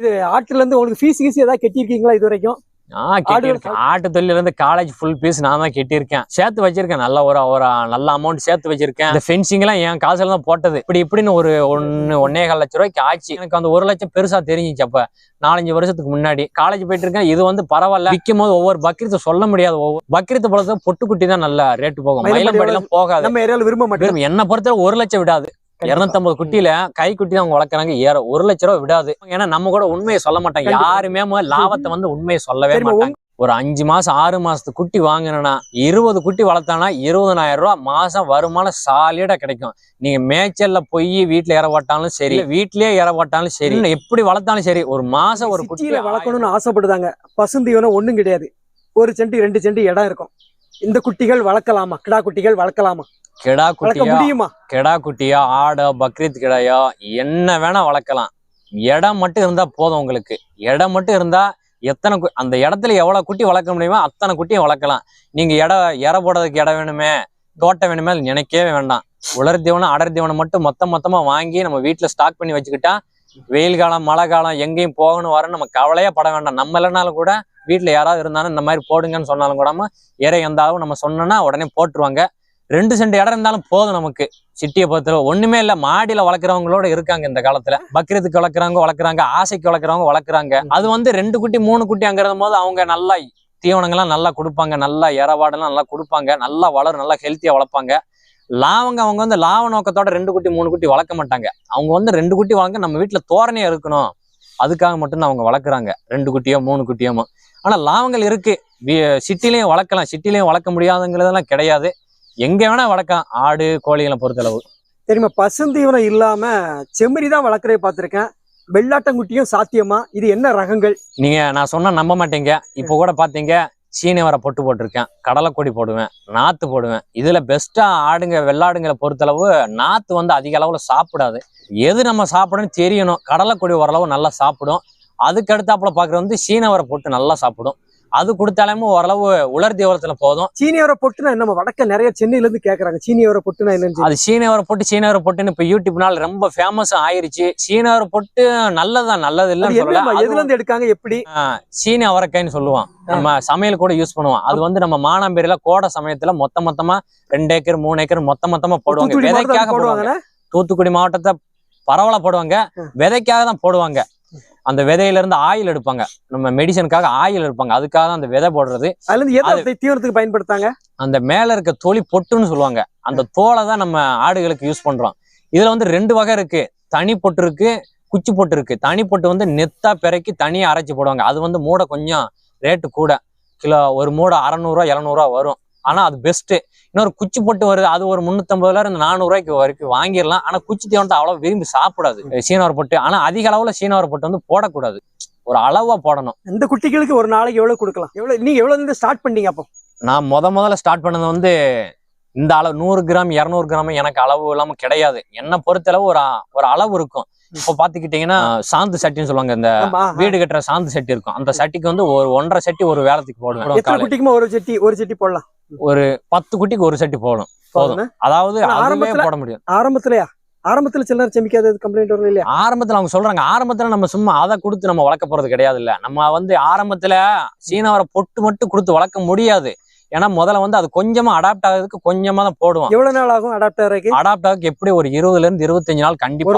இது ஆட்டுல இருந்து உங்களுக்கு ஃபீஸ் கீஸ் ஏதாவது கட்டியிருக்கீங்களா இது வரைக்கும் ஆட்டு தொழில இருந்து காலேஜ் ஃபுல் பீஸ் நான் தான் கட்டியிருக்கேன் சேர்த்து வச்சிருக்கேன். நல்ல ஒரு ஒரு நல்ல அமௌண்ட் சேர்த்து வச்சிருக்கேன். இந்த ஃபென்சிங் எல்லாம் என் காசுல தான் போட்டது. இப்படி இப்படின்னு ஒரு ஒன்னு ஒன்னே கால் லட்ச ரூபாய்க்கு ஆச்சு. எனக்கு அந்த ஒரு லட்சம் பெருசா தெரிஞ்சிச்சு அப்ப. நாலஞ்சு வருஷத்துக்கு முன்னாடி. காலேஜ் போயிட்டு இருக்கேன். இது வந்து பரவாயில்ல. விற்கும் போது ஒவ்வொரு பக்ரீத்து சொல்ல முடியாது. ஒவ்வொரு பக்ரீத்து பொழுது பொட்டுக்குட்டி தான் நல்ல ரேட்டு போகும். மயிலம்பாடி எல்லாம் போகாது. நம்ம விரும்ப மாட்டோம் என்ன பொறுத்தவரை ஒரு லட்சம் விடாது. இருநூத்தம்பது குட்டியில கை குட்டி தான் அவங்க வளர்க்குறாங்க. ஏற ஒரு லட்ச ரூபா விடாது. ஏன்னா நம்ம கூட உண்மையை சொல்ல மாட்டாங்க. யாருமே லாபத்தை வந்து உண்மையை சொல்லவே மாட்டாங்க. ஒரு அஞ்சு மாசம் ஆறு மாசத்து குட்டி வாங்கினா இருபது குட்டி வளர்த்தானா இருபதனாயிரம் ரூபாய் மாசம் வருமானம் சாலிடா கிடைக்கும். நீங்க மேய்ச்சல்ல போய் வீட்டுல இற போட்டாலும் சரி வீட்லயே இற போட்டாலும் சரி எப்படி வளர்த்தாலும் சரி ஒரு மாசம் ஒரு குட்டி சிட்டியில வளர்க்கணும்னு ஆசைப்படுதாங்க. பசுந்தீவனம் ஒண்ணும் கிடையாது. ஒரு சென்ட் ரெண்டு சென்ட் இடம் இருக்கும். இந்த குட்டிகள் வளர்க்கலாமா? கிடா குட்டிகள் வளர்க்கலாமா? கிடா குட்டியா? கிடா குட்டியா ஆடோ பக்ரீத் கிடாயோ என்ன வேணா வளர்க்கலாம். இடம் மட்டும் இருந்தா போதும் உங்களுக்கு. இடம் மட்டும் இருந்தா எத்தனை அந்த இடத்துல எவ்வளவு குட்டி வளர்க்க முடியுமோ அத்தனை குட்டியும் வளர்க்கலாம். நீங்க இடம் இற போடுறதுக்கு இடம் வேணுமே தோட்டம் வேணுமே நினைக்கவே வேண்டாம். உலர் தீவனம் அடர் தீவனம் மட்டும் மொத்தம் மொத்தமா வாங்கி நம்ம வீட்டுல ஸ்டாக் பண்ணி வச்சுக்கிட்டா வெயில் காலம் மழை காலம் எங்கேயும் போகணும் வரணும் நம்ம கவலையே பட வேண்டாம். நம்ம இல்லைனாலும் கூட வீட்டுல யாராவது இருந்தாலும் இந்த மாதிரி போடுங்கன்னு சொன்னாலும் கூடாம இறை எந்த அளவு நம்ம சொன்னோம்னா உடனே போட்டுருவாங்க. ரெண்டு சென்ட் இடம் இருந்தாலும் போதும் நமக்கு. சிட்டியை பொறுத்தவரை ஒண்ணுமே இல்ல. மாடியில வளர்க்குறவங்களோட இருக்காங்க இந்த காலத்துல. பக்ரீத்துக்கு வளர்க்குறவங்க வளர்க்குறாங்க. ஆசைக்கு வளர்க்குறவங்க வளர்க்குறாங்க. அது வந்து ரெண்டு குட்டி மூணு குட்டி அங்கிறது போது அவங்க நல்லா தீவனங்கள்லாம் நல்லா கொடுப்பாங்க. நல்லா இறவாடெல்லாம் நல்லா கொடுப்பாங்க. நல்லா வளரும் நல்லா ஹெல்த்தியா வளர்ப்பாங்க. லாவங்க அவங்க வந்து லாவ நோக்கத்தோட ரெண்டு குட்டி மூணு குட்டி வளர்க்க மாட்டாங்க. அவங்க வந்து ரெண்டு குட்டி வளர்க்க நம்ம வீட்டுல தோரணையா இருக்கணும். அதுக்காக மட்டும்தான் அவங்க வளர்க்குறாங்க. ரெண்டு குட்டியோ மூணு குட்டியோமோ ஆனா லாவங்கள் இருக்கு. சிட்டிலையும் வளர்க்கலாம். சிட்டிலையும் வளர்க்க முடியாதுங்கிறதெல்லாம் கிடையாது. எங்க வேணா வளர்க்கலாம். ஆடு கோழிகளை பொறுத்தளவு. தெரியுமா பசுந்தீவனம் இல்லாம செம்மறி தான் வளர்க்குறே பார்த்திருக்கேன். வெள்ளாட்டங்குட்டியும் சாத்தியமா? இது என்ன ரகங்கள்? நீங்க நான் சொன்னா நம்ப மாட்டீங்க. இப்போ கூட பாத்தீங்க சீனி வர பொட்டு போட்டிருக்கேன். கடலைக்கொடி போடுவேன் நாத்து போடுவேன். இதுல பெஸ்டா ஆடுங்க வெள்ளாடுங்களை பொறுத்தளவு நாத்து வந்து அதிக அளவுல சாப்பிடாது. எது நம்ம சாப்பிடணும்னு தெரியணும். கடலைக்கொடி ஓரளவு நல்லா சாப்பிடும். அதுக்கு அடுத்தாப்புல பாக்குறது வந்து சீன வர பொட்டு நல்லா சாப்பிடும். அது கொடுத்தாலுமே ஓரளவு உலர் தீவிரத்துல போதும். சீனியோர பொட்டுனா நம்ம வடக்க நிறைய சென்னையில இருந்து கேக்குறாங்க. சீனியோர பொட்டுனா என்னன்னு. அது சீனவர பொட்டு சீனவர பொட்டுன்னு இப்ப யூடியூப்னால ரொம்ப ஃபேமஸ் ஆயிருச்சு. சீனவர பொட்டு நல்லதான் நல்லது சொல்லல. எதுல இருந்து எடுக்காங்க எப்படி? சீனி அவரைக்காய்ன்னு சொல்லுவான். நம்ம சமையல் கூட யூஸ் பண்ணுவோம் அது வந்து நம்ம மானாம்பேரியில கோடை சமயத்துல மொத்த மொத்தமா ரெண்டு ஏக்கர் மூணு ஏக்கர் மொத்த மொத்தமா போடுவாங்க. விதைக்காக போடுவாங்க. தூத்துக்குடி மாவட்டத்தை பரவலா போடுவாங்க. விதைக்காக தான் போடுவாங்க. அந்த விதையில இருந்து ஆயில் எடுப்பாங்க. நம்ம மெடிசனுக்காக ஆயில் எடுப்பாங்க. அதுக்காக அந்த விதை போடுறது. அதுல இருந்து எதை அது- அதை தீவனத்துக்கு பயன்படுத்தாங்க? அந்த மேல இருக்க தொலி பொட்டுன்னு சொல்லுவாங்க. அந்த தோலை தான் நம்ம ஆடுகளுக்கு யூஸ் பண்றோம். இதுல வந்து ரெண்டு வகை இருக்கு. தனி பொட்டு இருக்கு குச்சி பொட்டு இருக்கு. தனி பொட்டு வந்து நெத்தா பிறக்கி தனியா அரைச்சு போடுவாங்க. அது வந்து மூடை கொஞ்சம் ரேட்டு கூட. கிலோ ஒரு மூடை அறநூறுவா எழுநூறுவா வரும். ஆனா அது பெஸ்ட் இன்னொரு குச்சி பொட்டு வருது அது ஒரு முந்நூத்தம்பதுல இருந்து நானூறு ரூபாய்க்கு வரைக்கும் வாங்கிடலாம். ஆனா குச்சி தீவனத்தை அவ்வளவு விரும்பி சாப்பிடாது. சீனவர் பொட்டு ஆனா அதிக அளவுல சீனவர் பொட்டு வந்து போடக்கூடாது. ஒரு அளவா போடணும். இந்த குட்டிகளுக்கு ஒரு நாளைக்கு எவ்வளவு கொடுக்கலாம்? எவ்வளவு நீங்க எவ்வளவு இருந்து ஸ்டார்ட் பண்ணீங்க அப்போ? நான் முத முதல்ல ஸ்டார்ட் பண்ணது வந்து இந்த அளவு நூறு கிராம் இரநூறு கிராம் எனக்கு அளவு இல்லாம கிடையாது. என்னை பொறுத்தளவு ஒரு ஒரு அளவு இருக்கும். இப்போ பாத்துக்கிட்டீங்கன்னா சாந்து சட்டின்னு சொல்லுவாங்க. இந்த வீடு கட்டுற சாந்து சட்டி இருக்கும். அந்த சட்டிக்கு வந்து ஒரு ஒன்றரை சட்டி ஒரு வேலத்துக்கு போடுவேன். குட்டிக்குமா ஒரு செட்டி? ஒரு செட்டி போடலாம். ஒரு பத்து குட்டிக்கு ஒரு சட்டி போடும். போதும்? அதாவது ஆரம்பத்துல- போட முடியும். ஆரம்பத்திலயா? ஆரம்பத்துல சில்லற செமிக்காத கம்ப்ளைண்ட் வரும் இல்லையா? ஆரம்பத்துல அவங்க சொல்றாங்க. ஆரம்பத்துல நம்ம சும்மா அதை கொடுத்து நம்ம வளர்க்க போறது கிடையாது இல்ல நம்ம வந்து ஆரம்பத்துல சீனவரை பொட்டு மட்டும் கொடுத்து வளர்க்க முடியாது. ஏன்னா முதல்ல வந்து அது கொஞ்சமா அடாப்ட் ஆகிறதுக்கு கொஞ்சமா தான் போடுவோம் எவ்வளவு நாள் ஆகும் அடாப்டர் ஆகி அடாப்ட் ஆகுக்கு எப்படி? ஒரு இருபதுல இருந்து இருபத்தஞ்சு நாள் கண்டிப்பா.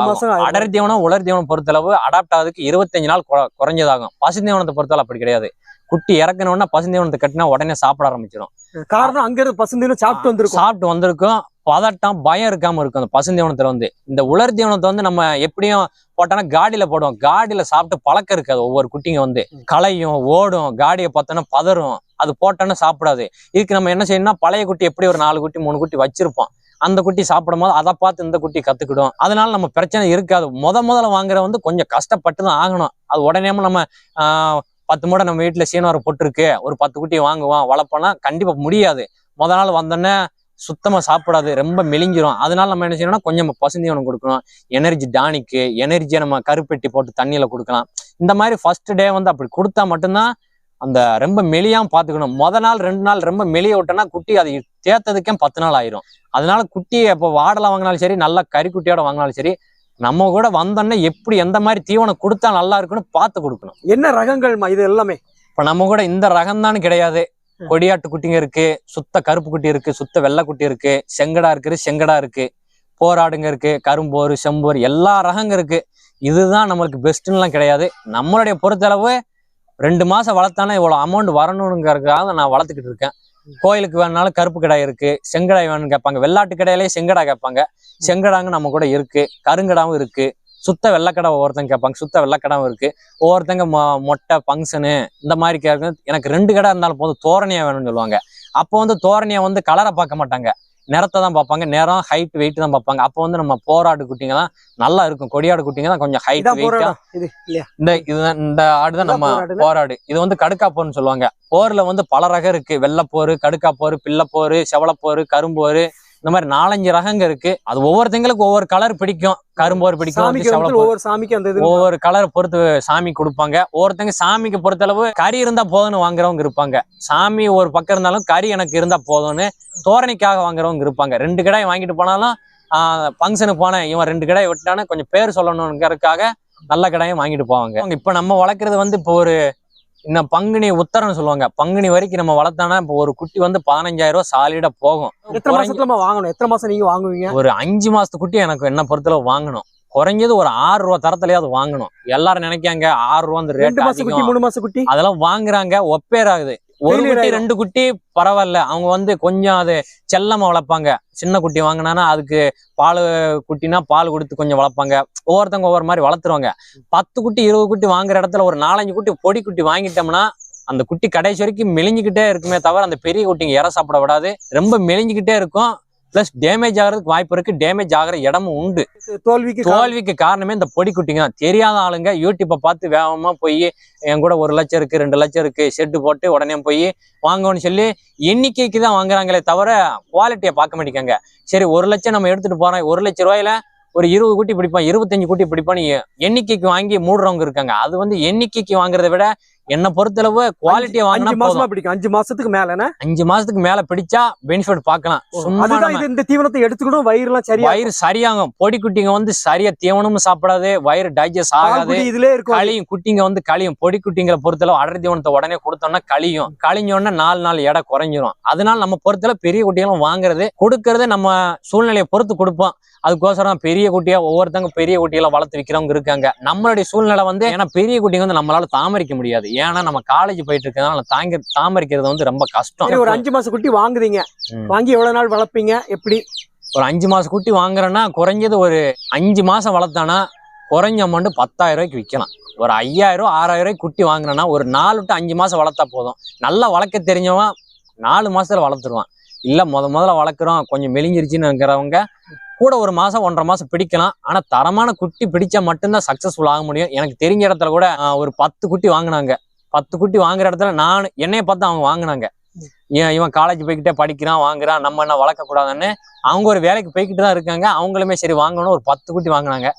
அடர் தீவனம் உலர் தீவனம் பொறுத்தளவு அடாப்ட் ஆகுதுக்கு இருபத்தஞ்சு நாள் குற- குறைஞ்சதாகும். பசு தீவனத்தை பொறுத்தளவு அப்படி கிடையாது. குட்டி இறக்கணும்னா பசு தீவனத்தை கட்டினா உடனே சாப்பிட ஆரம்பிச்சிடும் காரணம் அங்க இருந்து பசுந்தீவனம் சாப்பிட்டு வந்திருக்கும். சாப்பிட்டு வந்திருக்கும். பதட்டம் பயம் இருக்காம இருக்கும் அந்த பசு தீவனத்துல வந்து. இந்த உலர் தீவனத்தை வந்து நம்ம எப்படியும் போட்டோன்னா காடியில போடுவோம். காடியில சாப்பிட்டு பழக்கம் இருக்காது ஒவ்வொரு குட்டிங்க வந்து. களையும் ஓடும் காடியை பார்த்தோன்னா பதறும். அது போட்டோன்னா சாப்பிடாது. இதுக்கு நம்ம என்ன செய்யணும்னா பழைய குட்டி எப்படி ஒரு நாலு குட்டி மூணு குட்டி வச்சிருப்போம். அந்த குட்டி சாப்பிடும் போது அதை பார்த்து இந்த குட்டி கத்துக்கிடும். அதனால நம்ம பிரச்சனை இருக்காது. முத முதல்ல வாங்குற வந்து கொஞ்சம் கஷ்டப்பட்டு தான் ஆகணும். அது உடனே நம்ம ஆஹ், பத்து மூடை நம்ம வீட்டில் சீனவரை போட்டிருக்கு. ஒரு பத்து குட்டி வாங்குவோம். வளர்ப்போம்னா கண்டிப்பாக முடியாது. முத நாள் வந்தோடனே சுத்தமாக சாப்பிடாது. ரொம்ப மெலிஞ்சிரும். அதனால நம்ம என்ன செய்யணும்னா கொஞ்சம் பசுந்தீவனம் கொடுக்கணும். எனர்ஜி டானிக்கு எனர்ஜியை நம்ம கருப்பெட்டி போட்டு தண்ணியில் கொடுக்கலாம். இந்த மாதிரி ஃபர்ஸ்ட் டே வந்து அப்படி கொடுத்தா மட்டும்தான் அந்த ரொம்ப மெலியாம பாத்துக்கணும். முத நாள் ரெண்டு நாள் ரொம்ப மெலிய விட்டோம்னா குட்டி அது தேத்ததுக்கே பத்து நாள் ஆயிரும். அதனால குட்டி இப்போ வாடலை வாங்கினாலும் சரி நல்லா கறிக்குட்டியோட வாங்கினாலும் சரி நம்ம கூட வந்தோன்னே எப்படி எந்த மாதிரி தீவனம் கொடுத்தா நல்லா இருக்குன்னு பார்த்து கொடுக்கணும். என்ன ரகங்கள்மா இது எல்லாமே? இப்ப நம்ம கூட இந்த ரகம்தான் கிடையாது. கொடியாட்டு குட்டிங்க இருக்கு சுத்த கருப்பு குட்டி இருக்கு சுத்த வெள்ளை குட்டி இருக்கு செங்கடா இருக்குது செங்கடா இருக்கு. போராடுங்க இருக்கு கரும்போர் செம்போர் எல்லா ரகங்க இருக்கு. இதுதான் நம்மளுக்கு பெஸ்ட்னுலாம் கிடையாது. நம்மளுடைய பொறுத்தளவு ரெண்டு மாசம் வளர்த்தானே இவ்வளவு அமௌண்ட் வரணுங்கிறதுக்காக நான் வளர்த்துக்கிட்டு இருக்கேன். கோயிலுக்கு வேணுனாலும் கருப்பு கிடாய் இருக்கு செங்கடாய் வேணும்னு கேட்பாங்க. வெள்ளாட்டு கடையிலேயே செங்கடா கேட்பாங்க. செங்கடாங்க நம்ம கூட இருக்கு. கருங்கடாவும் இருக்கு. சுத்த வெள்ளக்கடை ஒவ்வொருத்தங்க கேட்பாங்க. சுத்த வெள்ளக்கடாவும் இருக்கு. ஒவ்வொருத்தங்க மொ- மொட்டை ஃபங்க்ஷனு இந்த மாதிரி கேட்க எனக்கு ரெண்டு கடை இருந்தாலும் போதும். தோரணையா வேணும்னு சொல்லுவாங்க. அப்போ வந்து தோரணையா வந்து கலரை பார்க்க மாட்டாங்க. நிறத்தை தான் பார்ப்பாங்க. நிறம் ஹைட் வெயிட் தான் பார்ப்பாங்க. அப்போ வந்து நம்ம போராடு குட்டிங்க தான் நல்லா இருக்கும். கொடியாடு குட்டிங்க தான் கொஞ்சம் ஹைட் வெயிட்டா இந்த இதுதான் இந்த ஆடு தான் நம்ம. போராடு. இது வந்து கடுக்காப்போர்னு சொல்லுவாங்க. போர்ல வந்து பல ரகம் இருக்கு. வெள்ளைப்போரு கடுக்காப்போரு பிள்ளைப்போரு செவளப்போரு கரும்போரு இந்த மாதிரி நாலஞ்சு ரகங்க இருக்கு. அது ஒவ்வொருத்தங்களுக்கு ஒவ்வொரு கலர் பிடிக்கும். கரும்போர் பிடிக்கும் ஒவ்வொரு சாமிக்கு அந்த ஒவ்வொரு கலரை பொறுத்து சாமி கொடுப்பாங்க. ஒவ்வொருத்தங்க சாமிக்கு பொறுத்தளவு கறி இருந்தா போதும்னு வாங்குறவங்க இருப்பாங்க. சாமி ஒரு பக்கம் இருந்தாலும் கறி எனக்கு இருந்தா போதும்னு தோரணைக்காக வாங்குறவங்க இருப்பாங்க. ரெண்டு கடாய் வாங்கிட்டு போனாலும் ஃபங்க்ஷனுக்கு போனேன் இவன் ரெண்டு கடாய் விட்டானு கொஞ்சம் பேர் சொல்லணுங்கிறதுக்காக நல்ல கடாயும் வாங்கிட்டு போவாங்க. இப்ப நம்ம வளர்க்குறது வந்து இப்போ ஒரு இன்னும் பங்குனி உத்தரம்னு சொல்லுவாங்க. பங்குனி வரைக்கும் நம்ம வளர்த்தானா இப்போ ஒரு குட்டி வந்து பதினஞ்சாயிரம் ரூபாய் சாலிடா போகும். எத்தனை மாசத்துலமா வாங்கணும்? எத்தனை மாசம் நீங்க வாங்குவீங்க? ஒரு அஞ்சு மாசத்து குட்டி எனக்கு என்ன பொறுத்தளவு வாங்கணும். குறைஞ்சது ஒரு ஆறு ரூபா தரத்துலயாவது வாங்கணும். எல்லாரும் நினைக்காங்க ஆறு ரூபா அந்த ரேட் மூணு மாசம் குட்டி? அதெல்லாம் வாங்குறாங்க ஒப்பேர் ஆகுது ஒரு குட்டி. ரெண்டு குட்டி பரவாயில்ல. அவங்க வந்து கொஞ்சம் அது செல்லமா வளர்ப்பாங்க. சின்ன குட்டி வாங்கினானா அதுக்கு பால் குட்டினா பால் கொடுத்து கொஞ்சம் வளர்ப்பாங்க. ஒவ்வொருத்தவங்க ஒவ்வொரு மாதிரி வளர்த்துருவாங்க. பத்து குட்டி இருபது குட்டி வாங்குற இடத்துல ஒரு நாலஞ்சு குட்டி பொடி குட்டி வாங்கிட்டோம்னா அந்த குட்டி கடைசி வரைக்கும் மெலிஞ்சுக்கிட்டே இருக்குமே தவிர அந்த பெரிய குட்டிங்க இற சாப்பிட விடாது. ரொம்ப மெலிஞ்சுக்கிட்டே இருக்கும். ப்ளஸ் டேமேஜ் ஆகிறதுக்கு வாய்ப்பு இருக்கு. டேமேஜ் ஆகிற இடமும் உண்டு. தோல்விக்கு தோல்விக்கு காரணமே இந்த பொடி குட்டிங்க தான். தெரியாத ஆளுங்க யூடியூப்பை பார்த்து வேகமா போய் என் கூட ஒரு லட்சம் இருக்கு ரெண்டு லட்சம் இருக்கு ஷெட்டு போட்டு உடனே போய் வாங்கணும்னு சொல்லி எண்ணிக்கைக்கு தான் வாங்குறாங்களே தவிர குவாலிட்டியை பார்க்க மாட்டேங்காங்க. சரி ஒரு லட்சம் நம்ம எடுத்துட்டு போறோம். ஒரு லட்சம் ரூபாயில ஒரு இருபது குட்டி பிடிப்பான் இருபத்தஞ்சு குட்டி பிடிப்பான் எண்ணிக்கைக்கு வாங்கி மூடுறவங்க இருக்காங்க. அது வந்து எண்ணிக்கைக்கு வாங்குறதை விட என்னை பொறுத்தளவு குவாலிட்டியை வாங்கினா மாசமா பிடிக்கும். அஞ்சு மாசத்துக்கு மேலனா அஞ்சு மாசத்துக்கு மேல பிடிச்சா பெனிஃபிட் பார்க்கலாம். அதுதான் இந்த தீவனத்தை எடுத்துக்கணும் வயிறுலாம் சரியா வயிறு சரியாகும். பொடி குட்டிங்க வந்து சரியா தீவனமும் சாப்பிடாது வயிறு டைஜஸ்ட் ஆகாது. இதுலயே இருக்கும் களியும் குட்டிங்க வந்து களியும். பொடி குட்டிங்களை பொறுத்தளவு அடர் தீவனத்தை உடனே கொடுத்தோம்னா களியும். உடனே நாலு நாள் எடை குறைஞ்சிரும். அதனால நம்ம பொறுத்தளவு பெரிய குட்டிகளும் வாங்குறது கொடுக்கறது நம்ம சூழ்நிலையை பொறுத்து கொடுப்போம். அதுக்கோசரம் பெரிய குட்டியா ஒவ்வொருத்தங்க பெரிய குட்டிகளை வளர்த்து விற்கிறவங்க இருக்காங்க. நம்மளுடைய சூழ்நிலை வந்து ஏன்னா பெரிய குட்டிங்க வந்து நம்மளால தாமரிக்க முடியாது. ஏன்னா நம்ம காலேஜ் போயிட்டு இருக்கிறதுனால தாங்க தாமரிக்கிறது வந்து ரொம்ப கஷ்டம். ஒரு அஞ்சு மாசம் குட்டி வாங்குறீங்க. வாங்கி எவ்வளவு நாள் வளர்ப்பீங்க? எப்படி? ஒரு அஞ்சு மாசம் குட்டி வாங்குறேன்னா குறைஞ்சது ஒரு அஞ்சு மாசம் வளர்த்தானா குறைஞ்ச அமௌண்ட் பத்தாயிரம் ரூபாய்க்கு விற்கலாம் ஒரு ஐயாயிரம் ஆறாயிரம் ரூபாய்க்கு குட்டி வாங்கினேன்னா ஒரு நாலு டு அஞ்சு மாசம் வளர்த்தா போதும். நல்லா வளர்க்க தெரிஞ்சவன் நாலு மாசத்துல வளர்த்துருவான். இல்ல முத முதல்ல வளர்க்குறோம் கொஞ்சம் மெலிஞ்சிருச்சுன்னு கூட ஒரு மாசம் ஒன்றரை மாசம் பிடிக்கலாம். ஆனா தரமான குட்டி பிடிச்சா மட்டும்தான் சக்சஸ்ஃபுல் ஆக முடியும். எனக்கு தெரிஞ்ச இடத்துல கூட ஒரு பத்து குட்டி வாங்கினாங்க. பத்து குட்டி வாங்குற இடத்துல நான் என்னைய பார்த்து அவங்க வாங்கினாங்க. இவன் காலேஜ் போய்கிட்டே படிக்கிறான் வாங்குறான் நம்ம என்ன வளர்க்க கூடாதுன்னு அவங்க ஒரு வேலைக்கு போய்கிட்டு தான் இருக்காங்க. அவங்களுமே சரி வாங்கணும் ஒரு பத்து குட்டி வாங்கினாங்க.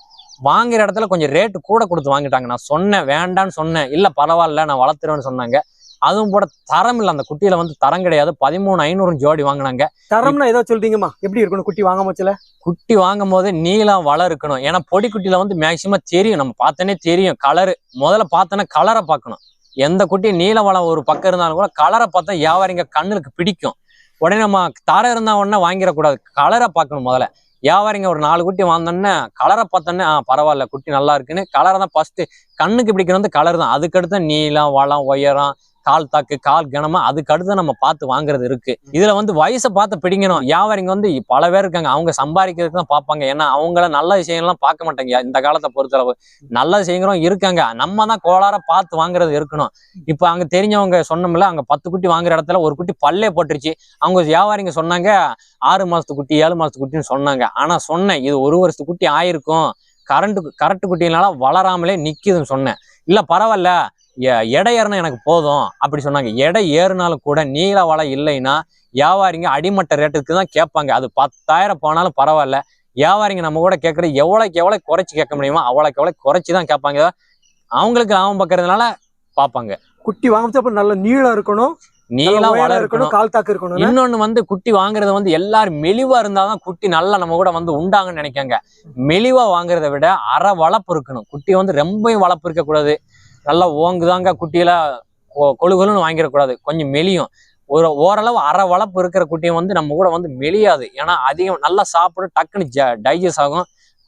வாங்குற இடத்துல கொஞ்சம் ரேட்டு கூட கொடுத்து வாங்கிட்டாங்க. நான் சொன்னேன் வேண்டான்னு சொன்னேன். இல்ல பரவாயில்ல நான் வளர்த்துறேன்னு சொன்னாங்க. அதுவும் கூட தரம் இல்லை. அந்த குட்டியில வந்து தரம் கிடையாது. பதிமூணு ஐநூறு ஜோடி வாங்கினாங்க. தரம்னா ஏதோ சொல்றீங்கம்மா? எப்படி இருக்கணும் குட்டி வாங்க மச்சல குட்டி வாங்கும் போது நீளம் வள இருக்கணும். ஏன்னா பொடி குட்டியில வந்து மேக்சிமம் தெரியும். நம்ம பார்த்தோன்னே தெரியும். கலரு முதல்ல பார்த்தோன்னா கலரை பார்க்கணும். எந்த குட்டி நீல வளம் ஒரு பக்கம் இருந்தாலும் கூட கலரை பார்த்தா வியாபாரிங்க கண்ணுக்கு பிடிக்கும். உடனே நம்ம தரம் இருந்தா உடனே வாங்கிடக்கூடாது. கலரை பார்க்கணும் முதல்ல. வியாபாரிங்க ஒரு நாலு குட்டி வாங்கினோன்னே கலரை பார்த்தோன்னே ஆ பரவாயில்ல குட்டி நல்லா இருக்குன்னு. கலரை தான் ஃபஸ்ட்டு கண்ணுக்கு பிடிக்கிறது வந்து கலர் தான். அதுக்கடுத்து நீளம் வளம் உயரம் கால் தாக்கு கால் கனமா அதுக்கு அடுத்து நம்ம பார்த்து வாங்குறது இருக்கு. இதுல வந்து வயசை பார்த்து பிடிக்கணும் வியாபாரிங்க வந்து பல பேர் இருக்காங்க. அவங்க சம்பாதிக்கிறதுக்கு தான் பார்ப்பாங்க. ஏன்னா அவங்கள நல்ல விஷயம்லாம் பார்க்க மாட்டாங்க. இந்த காலத்தை பொறுத்தளவு. நல்ல விஷயங்களும் இருக்காங்க. நம்ம தான் கோளார பார்த்து வாங்குறது இருக்கணும். இப்போ அங்க தெரிஞ்சவங்க சொன்னோம்ல அங்க பத்து குட்டி வாங்குற இடத்துல ஒரு குட்டி பல்லே போட்டுருச்சு. அவங்க வியாபாரிங்க சொன்னாங்க ஆறு மாசத்து குட்டி ஏழு மாசத்து குட்டின்னு சொன்னாங்க. ஆனா சொன்னேன் இது ஒரு வருஷத்து குட்டி ஆயிருக்கும். கரண்ட் கரெக்ட் குட்டினால வளராமலே நிக்குதுன்னு சொன்னேன். இல்ல பரவாயில்ல. எடை ஏறினா எனக்கு போதும் அப்படி சொன்னாங்க. எடை ஏறினாலும் கூட நீல வளம் இல்லைன்னா வியாபாரிங்க அடிமட்ட ரேட்டுக்கு தான் கேட்பாங்க. அது பத்தாயிரம் போனாலும் பரவாயில்ல. வியாபாரிங்க நம்ம கூட கேட்கறது எவ்வளோக்கு எவ்வளோ குறைச்சி கேட்க முடியுமோ அவ்வளோக்கு எவ்வளோ குறைச்சி தான் கேட்பாங்க. அவங்களுக்கு லாபம் பார்க்கறதுனால பார்ப்பாங்க. குட்டி வாங்குறது அப்புறம் நல்ல நீளம் இருக்கணும் நீளம் வளர்க்கணும் இருக்கணும் கால் தாக்கு இருக்கணும் இன்னொன்னு வந்து குட்டி வாங்குறது வந்து எல்லாரும் மெலிவா இருந்தாதான் குட்டி நல்லா நம்ம கூட வந்து உண்டாங்கன்னு நினைக்காங்க. மெலிவா வாங்குறத விட அரை வளப்பு இருக்கணும். குட்டி வந்து ரொம்பவும் வளப்பு இருக்கக்கூடாது. நல்லா ஓங்குதாங்க குட்டியில கொ- கொழு கொழுன்னு வாங்கிடக்கூடாது கொஞ்சம் மெலியும். ஒரு ஓரளவு அரை வளப்பு இருக்கிற குட்டியை வந்து நம்ம கூட வந்து மெலியாது. ஏன்னா அதிகம் நல்லா சாப்பிடும் டக்குன்னு டைஜஸ்ட் ஆகும்.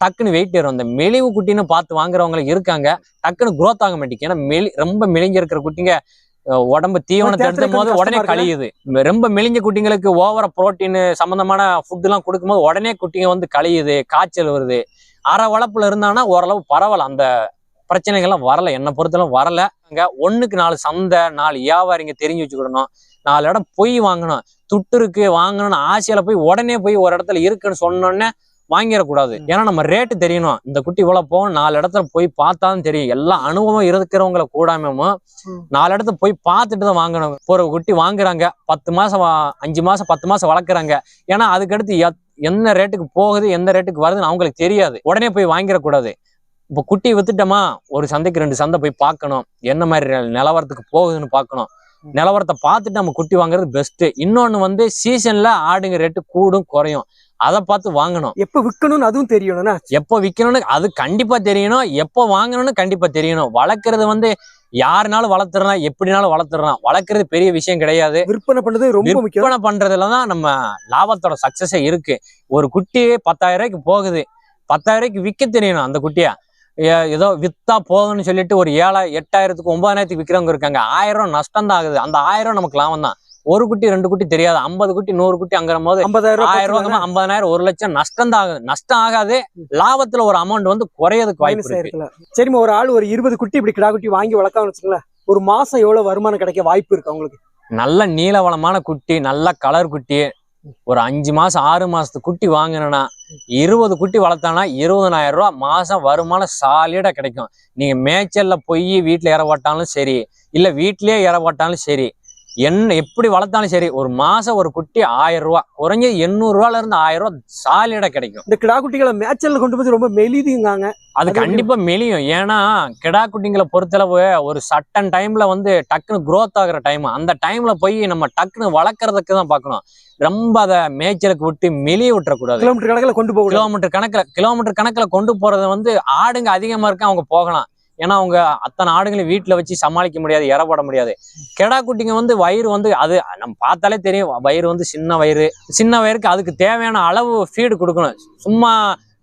டக்குன்னு வெயிட் ஏறும். அந்த மெலிவு குட்டின்னு பார்த்து வாங்குறவங்களுக்கு இருக்காங்க. டக்குன்னு growth ஆக மாட்டேங்குது. ஏன்னா மெலி ரொம்ப மெலிஞ்சு இருக்கிற குட்டிங்க உடம்பு தீவனத்தை எடுத்தும் போது உடனே? கழியுது. ரொம்ப மெலிஞ்ச குட்டிங்களுக்கு ஓவர புரோட்டீன் சம்பந்தமான ஃபுட் எல்லாம் கொடுக்கும்போது உடனே குட்டிங்க வந்து கழியுது காய்ச்சல் வருது. அரை வளப்புல இருந்தானா ஓரளவு பரவாயில்ல. அந்த பிரச்சனைகள்லாம் வரல. என்னை பொறுத்தளவு வரல. அங்க ஒண்ணுக்கு நாலு சந்தை நாலு வியாபாரிங்க தெரிஞ்சு வச்சுக்கிடணும். நாலு இடம் போய் வாங்கணும். துட்டு இருக்கு வாங்கணும்னு ஆசையில போய் உடனே போய் ஒரு இடத்துல இருக்குன்னு சொன்னோடனே வாங்கிடக்கூடாது. ஏன்னா நம்ம ரேட்டு தெரியணும். இந்த குட்டி இவ்வளவு போகும் நாலு இடத்துல போய் பார்த்தாலும் தெரியும். எல்லா அனுபவம் இருக்கிறவங்கள கூடாம ம். நாலு இடத்துல போய் பார்த்துட்டு தான் வாங்கணும். ஒரு குட்டி வாங்குறாங்க. பத்து மாசம் அஞ்சு மாசம் பத்து மாசம் வளர்க்குறாங்க. ஏன்னா அதுக்கடுத்து எத்- என்ன ரேட்டுக்கு போகுது எந்த ரேட்டுக்கு வருதுன்னு அவங்களுக்கு தெரியாது. உடனே போய் வாங்கிடக்கூடாது. இப்போ குட்டி வித்துட்டோமா ஒரு சந்தைக்கு ரெண்டு சந்தை போய் பார்க்கணும். என்ன மாதிரி நிலவரத்துக்கு போகுதுன்னு பார்க்கணும். நிலவரத்தை பார்த்துட்டு நம்ம குட்டி வாங்குறது பெஸ்ட் இன்னொன்னு வந்து சீசன்ல ஆடுங்க ரேட்டு கூடும் குறையும். அதை பார்த்து வாங்கணும். எப்ப விக்கணும்னு அதுவும் தெரியணும்னா எப்போ விற்கணும்னு அது கண்டிப்பா தெரியணும். எப்போ வாங்கணும்னு கண்டிப்பா தெரியணும். வளர்க்குறது வந்து யாருனாலும் வளர்த்துறலாம் எப்படினாலும் வளர்த்துறலாம் வளர்க்குறது பெரிய விஷயம் கிடையாது. விற்பனை பண்ணது ரொம்ப விற்பனை பண்றதுல தான் நம்ம லாபத்தோட சக்சஸே இருக்கு. ஒரு குட்டி பத்தாயிரம் ரூபாய்க்கு போகுது. பத்தாயிரம் ரூபாய்க்கு விற்க தெரியணும் அந்த குட்டியை. ஏதோ வித்தா போதும்னு சொல்லிட்டு ஒரு ஏழை எட்டாயிரத்துக்கு ஒன்பதாயிரத்துக்கு விற்கிறவங்க இருக்காங்க. ஆயிரம் நஷ்டம் தான் ஆகுது அந்த ஆயிரம் நமக்கு லாபம் தான். ஒரு குட்டி ரெண்டு குட்டி தெரியாது. ஐம்பது குட்டி நூறு குட்டி அங்கிற போது ஐம்பதாயிரம் ஆயிரம் ரூபாய் ஐம்பதாயிரம் ஒரு லட்சம் நஷ்டம் தான் ஆகுது நஷ்டம் ஆகாது. லாபத்துல ஒரு அமௌண்ட் வந்து குறையதுக்கு வாய்ப்பு மைனஸ் இருக்கு. ஆயிருக்குல்ல சரிம்மா ஒரு ஆள் ஒரு இருபது குட்டி இப்படி கிடா குட்டி வாங்கி வளர்க்காம வச்சுங்களேன் ஒரு மாசம் எவ்வளவு வருமானம் கிடைக்க வாய்ப்பு இருக்கு அவங்களுக்கு? நல்ல நீலவளமான குட்டி நல்ல கலர் குட்டி ஒரு அஞ்சு மாசம் ஆறு மாசத்து குட்டி வாங்கினா இருபது குட்டி வளர்த்தானா இருபதனாயிரம் ரூபாய் மாசம் வருமானம் சாலிடா கிடைக்கும். நீங்க மேய்ச்சல்ல போய் வீட்டுல இற போட்டாலும் சரி இல்ல வீட்லயே இற போட்டாலும் சரி என்ன எப்படி வளர்த்தாலும் சரி ஒரு மாசம் ஒரு குட்டி ஆயிரம் ரூபாய் குறைஞ்சது எண்ணூறு ரூபால இருந்து ஆயிரம் ரூபாய் சாலிடா கிடைக்கும். இந்த கிடா குட்டிகளை மேய்ச்சல்ல கொண்டு போய் ரொம்ப மெலிதுங்காங்க. அது கண்டிப்பா மெலியும். ஏன்னா கிடா குட்டிங்களை பொறுத்தளவு ஒரு சட்டன் டைம்ல வந்து டக்குன்னு growth ஆகுற டைம் அந்த டைம்ல போய் நம்ம டக்குன்னு வளர்க்கறதுக்கு தான் பார்க்கணும். ரொம்ப அதை மேய்ச்சலுக்கு விட்டு மெலிய விட்டுறக்கூடாது. கிலோமீட்டர் கணக்குல கொண்டு போகணும் கிலோமீட்டர் கணக்குல கிலோமீட்டர் கணக்குல கொண்டு போறது வந்து ஆடுங்க அதிகமா இருக்கு அவங்க போகலாம். ஏன்னா அவங்க அத்தனை ஆடுகளையும் வீட்டுல வச்சு சமாளிக்க முடியாது இற போட முடியாது. கெடா குட்டிங்க வந்து வயிறு வந்து அது நம்ம பார்த்தாலே தெரியும் வயிறு வந்து சின்ன வயிறு. சின்ன வயிறுக்கு அதுக்கு தேவையான அளவு ஃபீடு கொடுக்கணும். சும்மா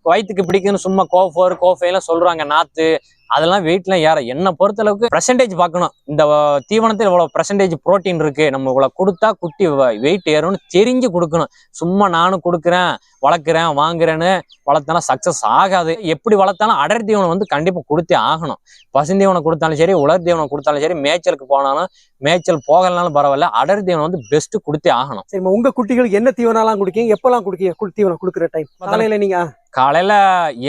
வயிற்றுக்கு பிடிக்குன்னு சும்மா கோஃபோர் கோஃபைலாம் சொல்றாங்க நாத்து அதெல்லாம் வெயிட்ல ஏற என்னை பொறுத்தளவுக்கு பர்சன்டேஜ் பார்க்கணும். இந்த தீவனத்தில் இவ்வளோ பர்சன்டேஜ் ப்ரோட்டீன் இருக்கு. நம்ம இவ்வளோ கொடுத்தா குட்டி வெயிட் ஏறும்னு தெரிஞ்சு கொடுக்கணும். சும்மா நானும் கொடுக்குறேன் வளர்க்குறேன் வாங்குறேன்னு வளர்த்தாலும் சக்சஸ் ஆகாது. எப்படி வளர்த்தாலும் அடர் தீவனம் வந்து கண்டிப்பா கொடுத்தே ஆகணும். பசுந்தீவனம் கொடுத்தாலும் சரி உலர் தீவனம் கொடுத்தாலும் சரி மேய்ச்சலுக்கு போனாலும் மேய்ச்சல் போகலனாலும் பரவாயில்ல அடர் தீவனம் வந்து பெஸ்ட் கொடுத்தே ஆகணும். சரிம்மா உங்க குட்டிகளுக்கு என்ன தீவனம்லாம் குடிக்கீங்க? எப்பெல்லாம் குடிக்கீங்க? தீவனம் கொடுக்குற டைம் காலையில நீங்க? காலையில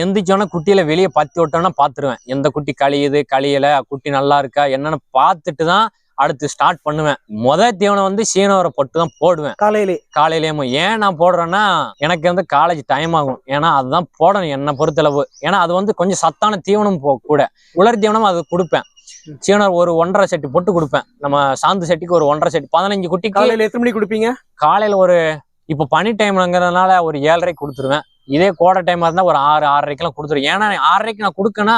எந்திரிச்சோன்னா குட்டியில வெளியே பத்தி விட்டோன்னா பாத்துருவேன். எந்த குட்டி கழியுது கழியல குட்டி நல்லா இருக்கா என்னன்னு பார்த்துட்டு தான் அடுத்து ஸ்டார்ட் பண்ணுவேன். முத தீவனம் வந்து சீனவரை பொட்டு தான் போடுவேன். காலையிலே. காலையிலேயும் ஏன் நான் போடுறேன்னா எனக்கு வந்து காலேஜ் டைம் ஆகும். ஏன்னா அதுதான் போடணும் என்னை பொறுத்தளவு. ஏன்னா அது வந்து கொஞ்சம் சத்தான தீவனம் போ- கூட. உலர் தீவனம் அது கொடுப்பேன். சீனர் ஒரு ஒன்றரை செட்டு பொட்டு கொடுப்பேன். நம்ம சாந்து செட்டிக்கு ஒரு ஒன்றரை செட்டு. பதினஞ்சு குட்டிக்கு காலையில எத்தனை மணிக்கு கொடுப்பீங்க? காலையில ஒரு இப்போ பனி டைம்ங்கிறதுனால ஒரு ஏழரைக்கு கொடுத்துருவேன். இதே கோடை டைமா இருந்தா ஒரு ஆறு ஆறரைக்கெல்லாம் கொடுத்துருவேன் ஏன்னா ஆறரைக்கு நான் கொடுக்கனா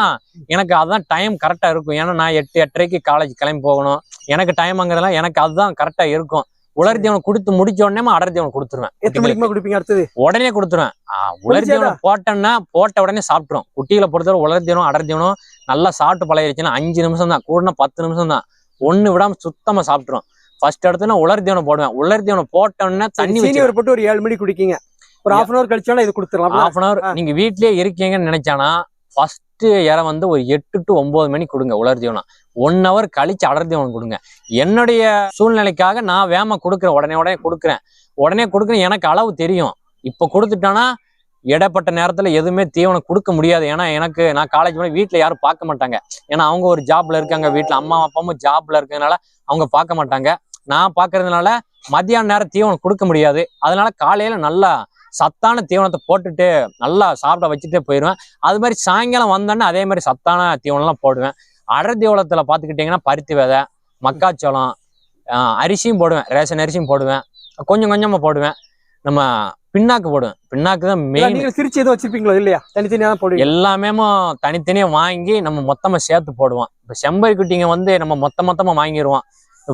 எனக்கு அதுதான் டைம் கரெக்டா இருக்கும். ஏன்னா நான் எட்டு எட்டரைக்கு காலேஜ் கிளம்பி போகணும். எனக்கு டைம்ங்கிறதுலாம் எனக்கு அதுதான் கரெக்டா இருக்கும். உலர் தீவனம் கொடுத்து முடிச்ச உடனே அடர் தீவனம் கொடுத்துருவேன். எத்தனை மணிக்குமா கொடுப்பீங்க அடுத்தது? உடனே கொடுத்துருவேன். உலர்? தீவனம் போட்டேன்னா போட்ட உடனே சாப்பிட்ரும் குட்டிகளை பொறுத்தவரை உலர் தீவனம் அடர் தீவனம் நல்லா சாப்பிட்டு பழகிருச்சுன்னா அஞ்சு நிமிஷம் தான். கூடனா பத்து நிமிஷம் தான். ஒண்ணு விடாம சுத்தமா சாப்பிட்ரும் ஃபர்ஸ்ட் எடுத்து நான் உலர் தீவனம் போடுவேன் உலர் தீவனம் போட்ட உடனே தண்ணி போட்டு ஒரு ஏழு மணிக்கு குடிக்கீங்க. ஒரு ஹாஃப் அன் அவர் கழிச்சாலும் இது கொடுத்துடலாம். Half an hour. நீங்க வீட்லயே இருக்கீங்கன்னு நினைச்சானா ஃபர்ஸ்ட் இற வந்து ஒரு எட்டு டு ஒன்பது மணிக்கு கொடுங்க உலர் தீவனம் ஒன் ஹவர் கழிச்சு அடர் தீவனம் கொடுங்க. என்னுடைய சூழ்நிலைக்காக நான் வேம கொடுக்குறேன் உடனே உடனே கொடுக்குறேன். உடனே கொடுக்குறேன் எனக்கு அளவு தெரியும். இப்போ கொடுத்துட்டானா இடைப்பட்ட நேரத்துல எதுவுமே தீவனம் கொடுக்க முடியாது. ஏன்னா எனக்கு நான் காலேஜ் போய் வீட்ல யாரும் பார்க்க மாட்டாங்க. ஏன்னா அவங்க ஒரு ஜாப்ல இருக்காங்க வீட்ல அம்மா அப்பாவும் ஜாப்ல இருக்கிறதுனால அவங்க பார்க்க மாட்டாங்க. நான் பார்க்கறதுனால மத்தியான நேரம் தீவனம் கொடுக்க முடியாது. அதனால காலையில நல்லா சத்தான தீவனத்தை போட்டுட்டு நல்லா சாப்பிட வச்சுட்டே போயிடுவேன் அது மாதிரி சாயங்காலம் வந்தோன்னே அதே மாதிரி சத்தான தீவனம்லாம் போடுவேன். அடர் தீவனத்துல பார்த்துக்கிட்டிங்கன்னா பருத்தி விதை மக்காச்சோளம் ஆஹ் அரிசியும் போடுவேன். ரேஷன் அரிசியும் போடுவேன். கொஞ்சம் கொஞ்சமா போடுவேன். நம்ம பின்னாக்கு போடுவேன். பின்னாக்கு தான் மெயின் நீங்க திருச்சி எதுவும் வச்சிருப்பீங்களோ இல்லையா? தனித்தனியா தான் போடுவீங்க. எல்லாமே தனித்தனியா வாங்கி நம்ம மொத்தமா சேர்த்து போடுவோம். இப்போ செம்பரி குட்டிங்க வந்து நம்ம மொத்த மொத்தமா வாங்கிடுவோம்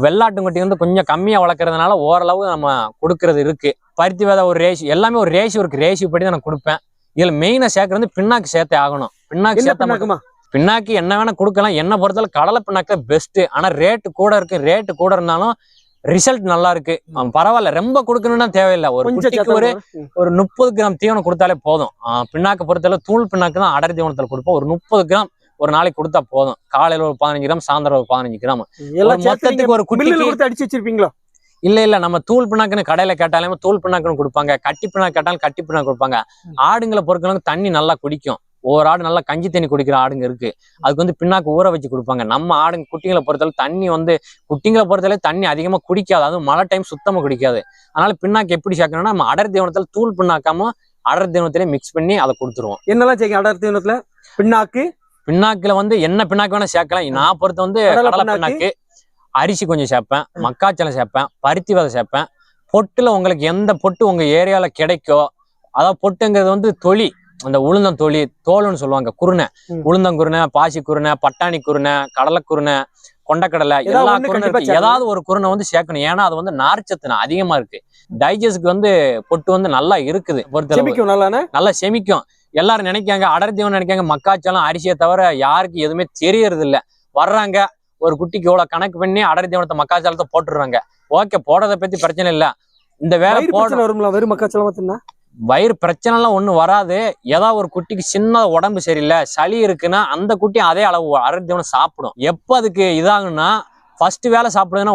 வெள்ளாட்டுக்குட்டி வந்து கொஞ்சம் கம்மியா வளர்க்கறதுனால ஓரளவு நம்ம கொடுக்கறது இருக்கு. பருத்தி விதை ஒரு ரேஷி எல்லாமே ஒரு ரேஷியோ இருக்கு. ரேஷியோ படி தான் நான் கொடுப்பேன். இதுல மெயினா சேர்க்கறது பின்னாக்கு சேர்த்தே ஆகணும். பின்னாக்கு சேர்த்தா மட்டும் பின்னாக்கு என்ன வேணா கொடுக்கலாம். என்ன பொறுத்தவரை கடலை பின்னாக்கு தான் பெஸ்ட் ஆனா ரேட்டு கூட இருக்கு. ரேட்டு கூட இருந்தாலும் ரிசல்ட் நல்லா இருக்கு. பரவாயில்ல. ரொம்ப கொடுக்கணும்னா தேவையில்லை. ஒரு குட்டிக்கு ஒரு. ஒரு முப்பது கிராம் தீவனம் கொடுத்தாலே போதும். பின்னாக்கு பொறுத்தளவு தூள் பின்னாக்கு தான் அடர் தீவனத்தில் கொடுப்போம். ஒரு முப்பது கிராம் ஒரு நாளைக்கு கொடுத்தா போதும். காலையில ஒரு பதினஞ்சு கிராம் சாயந்தரம் ஒரு பதினஞ்சு கிராம். மொத்தத்துக்கு ஒரு குட்டிக்கு கொடுத்து அடிச்சு வச்சிருப்பீங்களோ? இல்ல இல்ல நம்ம தூள் பின்னாக்குன்னு கடையில கேட்டாலுமே தூள் பின்னாக்குன்னு கொடுப்பாங்க. கட்டி பின்னாக்கு கேட்டாலும் கட்டி பின்னாக்கு கொடுப்பாங்க. ஆடுங்களை பொறுத்தளவுக்கு தண்ணி நல்லா குடிக்கும். ஒவ்வொரு ஆடு நல்லா கஞ்சி தண்ணி குடிக்கிற ஆடுங்க இருக்கு. அதுக்கு வந்து பின்னாக்கு ஊற வச்சு கொடுப்பாங்க. நம்ம ஆடுங்க குட்டிங்களை பொறுத்தளவு தண்ணி வந்து குட்டிங்களை பொறுத்தளவு தண்ணி அதிகமா குடிக்காது. அதுவும் மழை டைம் சுத்தமா குடிக்காது. அதனால பின்னாக்கு எப்படி சேர்க்கணும்னா நம்ம அடர் தீவனத்தில் தூள் பின்னாக்காம அடர் தீவனத்திலே மிக்ஸ் பண்ணி அதை கொடுத்துருவோம். என்னெல்லாம் செய்யுங்க அடர் தீவனத்துல பின்னாக்கு பின்னாக்குல வந்து என்ன பின்னாக்கு வேணா சேர்க்கலாம். நான் பொறுத்த வந்து கடலை. பின்னாக்கு? அரிசி கொஞ்சம் சேர்ப்பேன் மக்காச்சோளம் சேர்ப்பேன் பருத்தி விதை சேர்ப்பேன். பொட்டுல உங்களுக்கு எந்த பொட்டு உங்க ஏரியால கிடைக்கோ அதாவது பொட்டுங்கிறது வந்து தொலி அந்த உளுந்தம் தொலி தோலுன்னு சொல்லுவாங்க குருணை. உளுந்தங்குருணை பாசி குருணை பட்டாணி குருணை கடலை குருணை கொண்டக்கடலை எல்லா குருணை இருக்கு. ஏதாவது ஒரு குருணை வந்து சேர்க்கணும். ஏன்னா அது வந்து நார்ச்சத்து அதிகமா இருக்கு. டைஜஸ்ட்க்கு வந்து பொட்டு வந்து நல்லா இருக்குது நல்லானே நல்லா செமிக்கும். எல்லாரும் நினைக்காங்க அடர் தீவனம் நினைக்காங்க மக்காச்சோளம் அரிசியை தவிர யாருக்கு எதுவுமே தெரியறது இல்ல வர்றாங்க ஒரு குட்டிக்கு இவ்வளவு கணக்கு பண்ணி அடர் தீவனத்தை மக்காச்சோளத்தை போட்டுடுறாங்க. ஓகே போடுறத பத்தி பிரச்சனை இல்ல. இந்த வேலை வயிறு போட வரும்ல வெறும் மக்காச்சோளமா வயிறு பிரச்சனைலாம் ஒண்ணும் வராது. ஏதாவது ஒரு குட்டிக்கு சின்ன உடம்பு சரியில்லை சளி இருக்குன்னா அந்த குட்டி அதே அளவு அடர் தீவனம் சாப்பிடும். எப்போ அதுக்கு இதாகும்னா ஃபர்ஸ்ட் வேலை சாப்பிடுதுன்னா